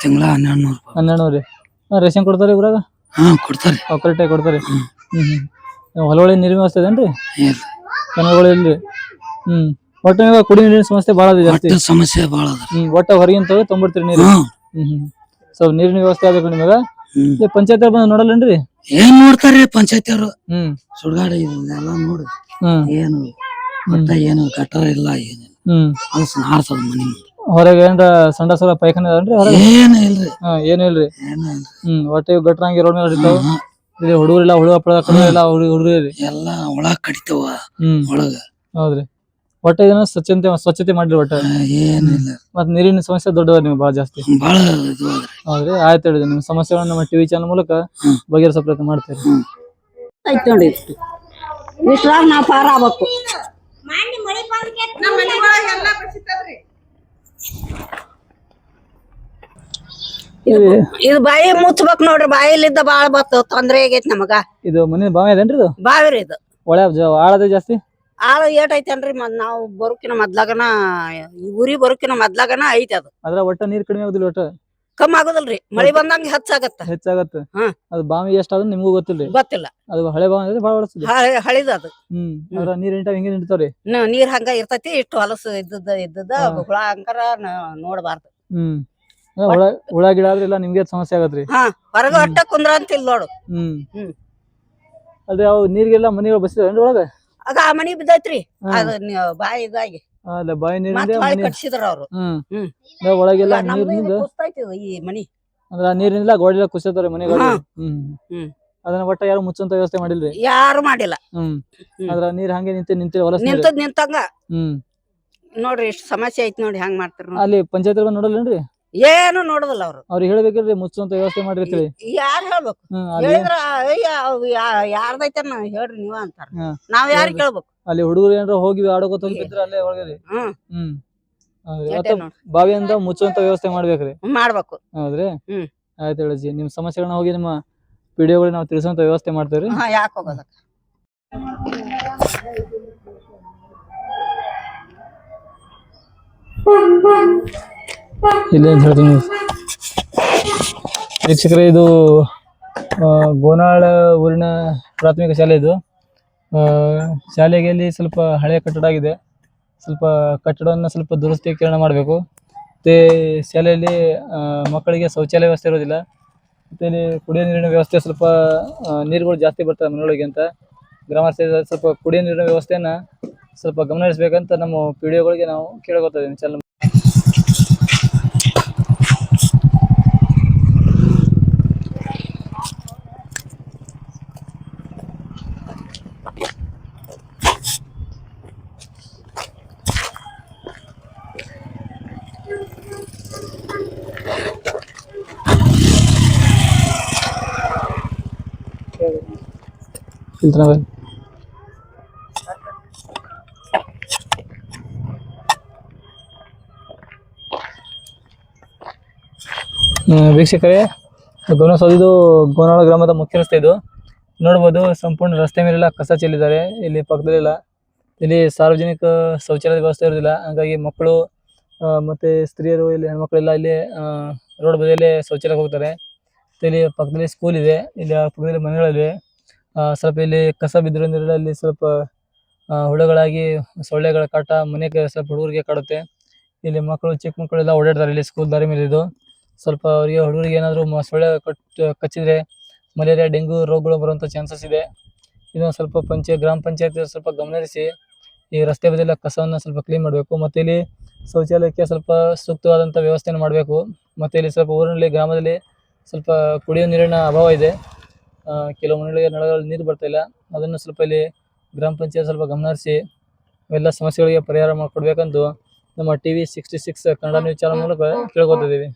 ತಿಂಗಳ ಹನ್ನೆರಡು ನೂರು ರೂಪಾಯಿ. ಹನ್ನೆರಡು ರೀ. ಹಾ ರೇಷನ್ ಕೊಡ್ತಾರೆ ಊರಾಗ? ಹಾ ಕೊಡ್ತಾರೆ. ಅವ್ ಕರೆಕ್ಟಾಗಿ ಕೊಡ್ತಾರೆ. ಹ್ಮ್. ಹ್ಮ್ ಹೊಲೊಳಿ ನೀರಿನ ವ್ಯವಸ್ಥೆ ಇದೇನ್ರಿ? ಇಲ್ಲ. ರೀ ಇಲ್ರಿ. ಹ್ಮ್. ಒಟ್ಟು ಕುಡಿ ನೀರಿನ ಸಮಸ್ಯೆ ಭಾಳ ಇದೆ ಜಾಸ್ತಿ. ಒಟ್ಟು ಸಮಸ್ಯೆ ಭಾಳ ಅದ. ಹ್ಮ್ ಒಟ್ಟ ಹೊರಗಿಂತ ತೊಗೊಂಬರ್ತೀರಿ ನೀರು. ಹ್ಮ್ ಹ್ಮ್. ಹ್ಮ್ ಸೊ ನೀರಿನ ವ್ಯವಸ್ಥೆ ಆಗ್ಬೇಕು ನಿಮಗ? ಪಂಚಾಯತ್ ಬಂದ್ ನೋಡಲ್ಲೇನ್ರಿ? ಏನ್ ನೋಡ್ತಾರ್ರಿ ಪಂಚಾಯತ್ ಅವರು? ಹ್ಮ್. ಸುಡ್ಗಾಡ ಇದೆಲ್ಲ ನೋಡಿ. ಹ್ಮ್. ಏನು ಒಟ್ಟ ಏನು ಕಟ್ಟೋ ಇಲ್ಲ ಏನಿಲ್ಲ ಹ್ಮ್. ಅದು ಮನಿ ಮುಂದೆ. ಹೊರಗೆ ಏನ್ರ ಸಂಡ ಸಲ ಪೈಖಾನೆ ಹೊರಗೆ? ಏನು ಇಲ್ರಿ. ಹಾ ಏನು ಇಲ್ರಿ? ಏನು ಇಲ್ರಿ. ಹ್ಮ್ ಒಟ್ಟು ಇವ್ ಗಟ್ರಂಗಿ ರೋಡ್ ಮೇಲೆ ಹೊಡಿತಾವ. ಇಲ್ಲಿ ಇಲ್ಲಿ ಹುಡುಗರೆಲ್ಲ ಹುಡುಗ ಹಪ್ಪಳ ಕಡೆ ಎಲ್ಲ ಹುಡುಗ ಹುಡುಗರಿ ಎಲ್ಲ ಒಳ ಕಡಿತಾವ ಹ್ಮ್. ಒಳಗ. ಹೌದ್ರಿ. ಒಟ್ಟ ಏನೋ ಸ್ವಚ್ಛತೆ ಸ್ವಚ್ಛತೆ ಮಾಡ್ಲಿ ಒಟ್ಟ ಏನಿಲ್ಲ. ಮತ್ತ್ ನೀರಿನ ಸಮಸ್ಯೆ ದೊಡ್ಡದ ನಿಮ್ಗೆ ಬಹಳ ಜಾಸ್ತಿ. ಇದು ಹೌದ್ರಿ? ಆಯ್ತು ಹೇಳಿದ್ರಿ ನಿಮ್ ಸಮಸ್ಯೆಗಳನ್ನ ನಮ್ಮ ಟಿವಿ ಚಾನಲ್ ಮೂಲಕ. ಬಗೆಹರಿಸೋ ಪ್ರಯತ್ನ ಮಾಡ್ತೇವೆ ಐತ್ ನೋಡಿ ಇಷ್ಟು. ಇಷ್ಟ್ರಾಗ ನಾವ್ ಪಾರ ಆಗ್ಬೇಕು. ನಮ್ಮ ಮನೆ ಒಳಗ್ ಎಲ್ಲಾ ಬಸಿತದ್ರಿ ಇದು ಇದು ಬಾಯಿ ಮುಚ್ಚಬೇಕು ನೋಡ್ರಿ ಬಾಯಿಲಿದ್ದ ಬಾಳ ಬತ್ತು ತೊಂದ್ರೆ ಆಗೈತಿ ನಮಗ. ಇದು ಮನೆ ಬಾವಿ ಅದೇನ್ರಿ ಇದು? ಬಾವಿರಿ ಇದು. ಒಳ್ಳೆ ಜ- ಆಳದ ಜಾಸ್ತಿ? ಆಳ ಏಟ್ ಐತೇನ್ರಿ ಮತ್ ನಾವು ಬರುಕಿನ ಮೊದ್ಲಾಗನ ಈ ಊರಿ ಬರುಕಿನ ಮೊದ್ಲಾಗನ ಐತಿ ಅದು. ಅದ್ರ ಒಟ್ಟ ನೀರ್ ಕಡಿಮೆ ಆಗುದಿಲ್ಲ ಒಟ್ಟ? ಕಮ್ಮಿ ಆಗುದಿಲ್ರಿ. ಮಳಿ ಬಂದಂಗ ಹೆಚ್ಚಾಗತ್ತ. ಹೆಚ್ಚಾಗತ್ತ. ಹಾ. ಅದು ಬಾವಿ ಅದ ನಿಮ್ಗೂ ಗೊತ್ತಿಲ್ರಿ? ಗೊತ್ತಿಲ್ಲ. ಅದು ಹಳೆ ಬಾವಿ ಅಂದ್ರೆ ಬಹಳ ಬಳಸ್ತದೆ ಹ- ಹಳಿದ ಅದು. ಹ್ಮ್. ಅದ್ರ ನೀರ್ ಇಂಟ ಹಿಂಗೆ ನಿಂತಾವ್ರಿ? ನ- ನೀರ್ ಹಂಗ ಇರ್ತೈತಿ ಇಷ್ಟು ಹೊಲಸು ಇದ್ದದ ಇದ್ದದ ಹಾ. ಹುಳ ಹಂಗಾರ ನೋಡಬಾರ್ದು. ಹ್ಮ್. ಅದ್ರ ಹುಳ ಹುಳ ಗಿಡ ಆದ್ರೆ ಎಲ್ಲ ನಿಮ್ಗೆ ಸಮಸ್ಯೆ ಆಗತ್ರಿ? ಹಾ ಹೊರಗ ಹೊಟ್ಟ ಕುಂದ್ರ ಅಂತಿಲ್ ನೋಡು. ಹ್ಮ್. ಹ್ಮ್. ಅದೇ ಅವು ನೀರಿಗೆಲ್ಲ ಮನೆಗಳು ಬಸಿದಾವೇನ್ರಿ ಒಳಗ? ಆಗ ಆ ಮನಿ ಬಿದ್ದೈತ್ರಿ. ಅದ ಬಾಯಿ ಇದಾಗಿ. ಅಲ್ಲ ಬಾಯಿ ನೀರಿಂದ ಹೊಳಿ ಕಟ್ಸಿದ್ರ ಅವ್ರು. ಹ್ಮ್. ಹ್ಮ್. ಅದೇ ಒಳಗೆಲ್ಲ ಇದು ಕುಸ್ತೈತಿ ಈ ಮನಿ. ಅಂದ್ರ ನೀರಿನಿಂದ ಗೋಡೆ ಎಲ್ಲ ಕುಸಿತಾವ್ರಿ ಮನೆಗಳು ಹ್ಮ್. ಹ್ಮ್. ಅದನ್ನ ಒಟ್ಟ ಯಾರು ಮುಚ್ಚುವಂತ ವ್ಯವಸ್ಥೆ ಮಾಡಿಲ್ರಿ? ಯಾರು ಮಾಡಿಲ್ಲ. ಹ್ಮ್. ಅದ್ರ ನೀರ್ ಹಂಗೆ ನಿಂತ ನಿಂತ ಹೊಲಸ್ ನಿಂತದ್ ನಿಂತಂಗ. ಹ್ಮ್. ನೋಡ್ರಿ ಇಷ್ಟ ಸಮಸ್ಯೆ ಐತಿ ನೋಡಿ ಹೆಂಗ್ ಮಾಡ್ತಾರ ಅಲ್ಲಿ ಪಂಚಾಯತ್ ನೋಡಲ್ಲೇನ್ರಿ? ಏನು ನೋಡುದಿಲ್ಲ ಅವ್ರು. ಅವ್ರಿಗೆ ಹೇಳ್ಬೇಕಿಲ್ರಿ ಮುಚ್ಚುವಂತ ವ್ಯವಸ್ಥೆ ಮಾಡಿರ್ತೀರಿ. ಯಾರು ಹೇಳ್ಬೇಕು? ಹ್ಮ್ ಅಲ್ಲಿ ಹೇಳಿದ್ರ ಅಯ್ಯ ಅವ್ ಯಾ- ಯಾರ್ದೈತೇನ ಹೇಳ್ರಿ ನೀವ ಅಂತಾರ. ಹಾ. ನಾವ್ ಯಾರು ಕೇಳ್ಬೇಕು? ಅಲ್ಲಿ ಹುಡುಗರು ಏನಾರ ಹೋಗಿ ಆಡೋಕೋತ ಹೋಗಿ ಬಿದ್ರ ಅಲ್ಲೇ ಒಳಗ್ರಿ ಹ್ಮ್. ಹ್ಮ್. ಹೌದ್ರಿ ಎಟ್ಟೆ ಒಟ್ಟ ನೋಡ್ ಬಾವಿಯಿಂದ ಮುಚ್ಚುವಂತ ವ್ಯವಸ್ಥೆ ಮಾಡ್ಬೇಕ್ರಿ. ಮಾಡ್ಬೇಕು. ಹೌದ್ರಿ? ಹ್ಮ್. ಆಯ್ತು ಹೇಳಿ ನಿಮ್ ಸಮಸ್ಯೆಗಳನ್ನ ಹೋಗಿ ನಿಮ್ಮ ವಿಡಿಯೋಗಳು ನಾವು ತಿಳಿಸುವಂತ ವ್ಯವಸ್ಥೆ ಮಾಡ್ತೇವ್ರಿ. ಹಾ ಯಾಕೆ ಹೋಗೋದ ಇಲ್ಲಿ ಅಂತ ಹೇಳ್ತೀನಿ. ವೀಕ್ಷಕರೇ, ಇದು ಗೋನಾಳ ಊರಿನ ಪ್ರಾಥಮಿಕ ಶಾಲೆ ಇದು. ಶಾಲೆಗೆ ಇಲ್ಲಿ ಸ್ವಲ್ಪ ಹಳೆಯ ಕಟ್ಟಡ ಆಗಿದೆ. ಸ್ವಲ್ಪ ಕಟ್ಟಡವನ್ನು ಸ್ವಲ್ಪ ದುರಸ್ತೀಕರಣ ಮಾಡಬೇಕು. ಮತ್ತು ಶಾಲೆಯಲ್ಲಿ ಮಕ್ಕಳಿಗೆ ಶೌಚಾಲಯ ವ್ಯವಸ್ಥೆ ಇರೋದಿಲ್ಲ. ಮತ್ತು ಇಲ್ಲಿ ಕುಡಿಯೋ ನೀರಿನ ವ್ಯವಸ್ಥೆ ಸ್ವಲ್ಪ ನೀರುಗಳು ಜಾಸ್ತಿ ಬರ್ತವೆ ಮನೆಯೊಳಗೆ ಅಂತ. ಗ್ರಾಮ ಸ್ವಲ್ಪ ಕುಡಿಯೋ ನೀರಿನ ವ್ಯವಸ್ಥೆಯನ್ನು ಸ್ವಲ್ಪ ಗಮನ ಹರಿಸಬೇಕಂತ ನಮ್ಮ ಪಿ ಡಿ ಒಗಳಿಗೆ ನಾವು ಇದ್ದೀನಿ ಚಾನಲ್ filtra ವೀಕ್ಷಕರೇ ಇದು ಗೋನಾಳ ಗ್ರಾಮದ ಮುಖ್ಯ ರಸ್ತೆ ಇದು. ನೋಡ್ಬೋದು, ಸಂಪೂರ್ಣ ರಸ್ತೆ ಮೇಲೆಲ್ಲ ಕಸ ಚೆಲ್ಲಿದ್ದಾರೆ. ಇಲ್ಲಿ ಪಕ್ಕದಲ್ಲೆಲ್ಲ ಇಲ್ಲಿ. ಸಾರ್ವಜನಿಕ ಶೌಚಾಲಯದ ವ್ಯವಸ್ಥೆ ಇರೋದಿಲ್ಲ ಹಾಗಾಗಿ ಮಕ್ಕಳು ಮತ್ತು ಸ್ತ್ರೀಯರು, ಇಲ್ಲಿ ಹೆಣ್ಮಕ್ಳೆಲ್ಲ ಇಲ್ಲಿ ರೋಡ್ ಬದಿಯಲ್ಲಿ ಶೌಚಾಲಯಕ್ಕೆ ಹೋಗ್ತಾರೆ. ಇಲ್ಲಿ ಪಕ್ಕದಲ್ಲಿ ಸ್ಕೂಲ್ ಇದೆ. ಇಲ್ಲಿ ಪಕ್ಕದಲ್ಲಿ ಮನೆಗಳಿವೆ. ಸ್ವಲ್ಪ ಇಲ್ಲಿ ಕಸ ಬಿದ್ದಿರೋದ್ರಿಂದ ಇಲ್ಲಿ ಸ್ವಲ್ಪ ಆ, ಹುಳುಗಳಾಗಿ ಸೊಳ್ಳೆಗಳ ಕಾಟ ಮನೆಗೆ ಸ್ವಲ್ಪ ಹುಡುಗರಿಗೆ ಕಾಡುತ್ತೆ. ಇಲ್ಲಿ ಮಕ್ಕಳು ಚಿಕ್ಕ ಮಕ್ಕಳೆಲ್ಲ ಓಡಾಡ್ತಾರೆ ಇಲ್ಲಿ ಸ್ಕೂಲ್ ದಾರಿ ಮೇಲೆ ಇದು ಸ್ವಲ್ಪ ಅವರಿಗೆ ಹುಡುಗರಿಗೆ ಏನಾದರೂ ಸೊಳ್ಳೆ ಕಟ್ ಕಚ್ಚಿದ್ರೆ ಮಲೇರಿಯಾ ಡೆಂಗು ರೋಗಗಳು ಬರುವಂಥ ಚಾನ್ಸಸ್ ಇದೆ. ಇದೊಂದು ಸ್ವಲ್ಪ ಪಂಚಾಯತ್ ಗ್ರಾಮ ಪಂಚಾಯತ್ ಸ್ವಲ್ಪ ಗಮನಹರಿಸಿ ಈ ರಸ್ತೆ ಬದಿಯೆಲ್ಲ ಕಸವನ್ನು ಸ್ವಲ್ಪ ಕ್ಲೀನ್ ಮಾಡಬೇಕು. ಮತ್ತೆ ಇಲ್ಲಿ ಶೌಚಾಲಯಕ್ಕೆ ಸ್ವಲ್ಪ ಸೂಕ್ತವಾದಂಥ ವ್ಯವಸ್ಥೆಯನ್ನು ಮಾಡಬೇಕು. ಮತ್ತೆ ಇಲ್ಲಿ ಸ್ವಲ್ಪ ಊರಿನಲ್ಲಿ ಗ್ರಾಮದಲ್ಲಿ ಸ್ವಲ್ಪ ಕುಡಿಯುವ ನೀರಿನ ಅಭಾವ ಇದೆ. ಆ, ಕೆಲವು ಮನೆಗಳಿಗೆ ನಳಗಳಲ್ಲಿ ನೀರು ಬರ್ತಾ ಇಲ್ಲ. ಅದನ್ನು ಸ್ವಲ್ಪ ಇಲ್ಲಿ ಗ್ರಾಮ ಪಂಚಾಯತ್ ಸ್ವಲ್ಪ ಗಮನಹರಿಸಿ ಎಲ್ಲ ಸಮಸ್ಯೆಗಳಿಗೆ ಪರಿಹಾರ ಮಾಡಿಕೊಡ್ಬೇಕಂದು ನಮ್ಮ T V sixty six Kannada news channel ಮೂಲಕ ಕೇಳ್ಕೊತಿದ್ದೀವಿ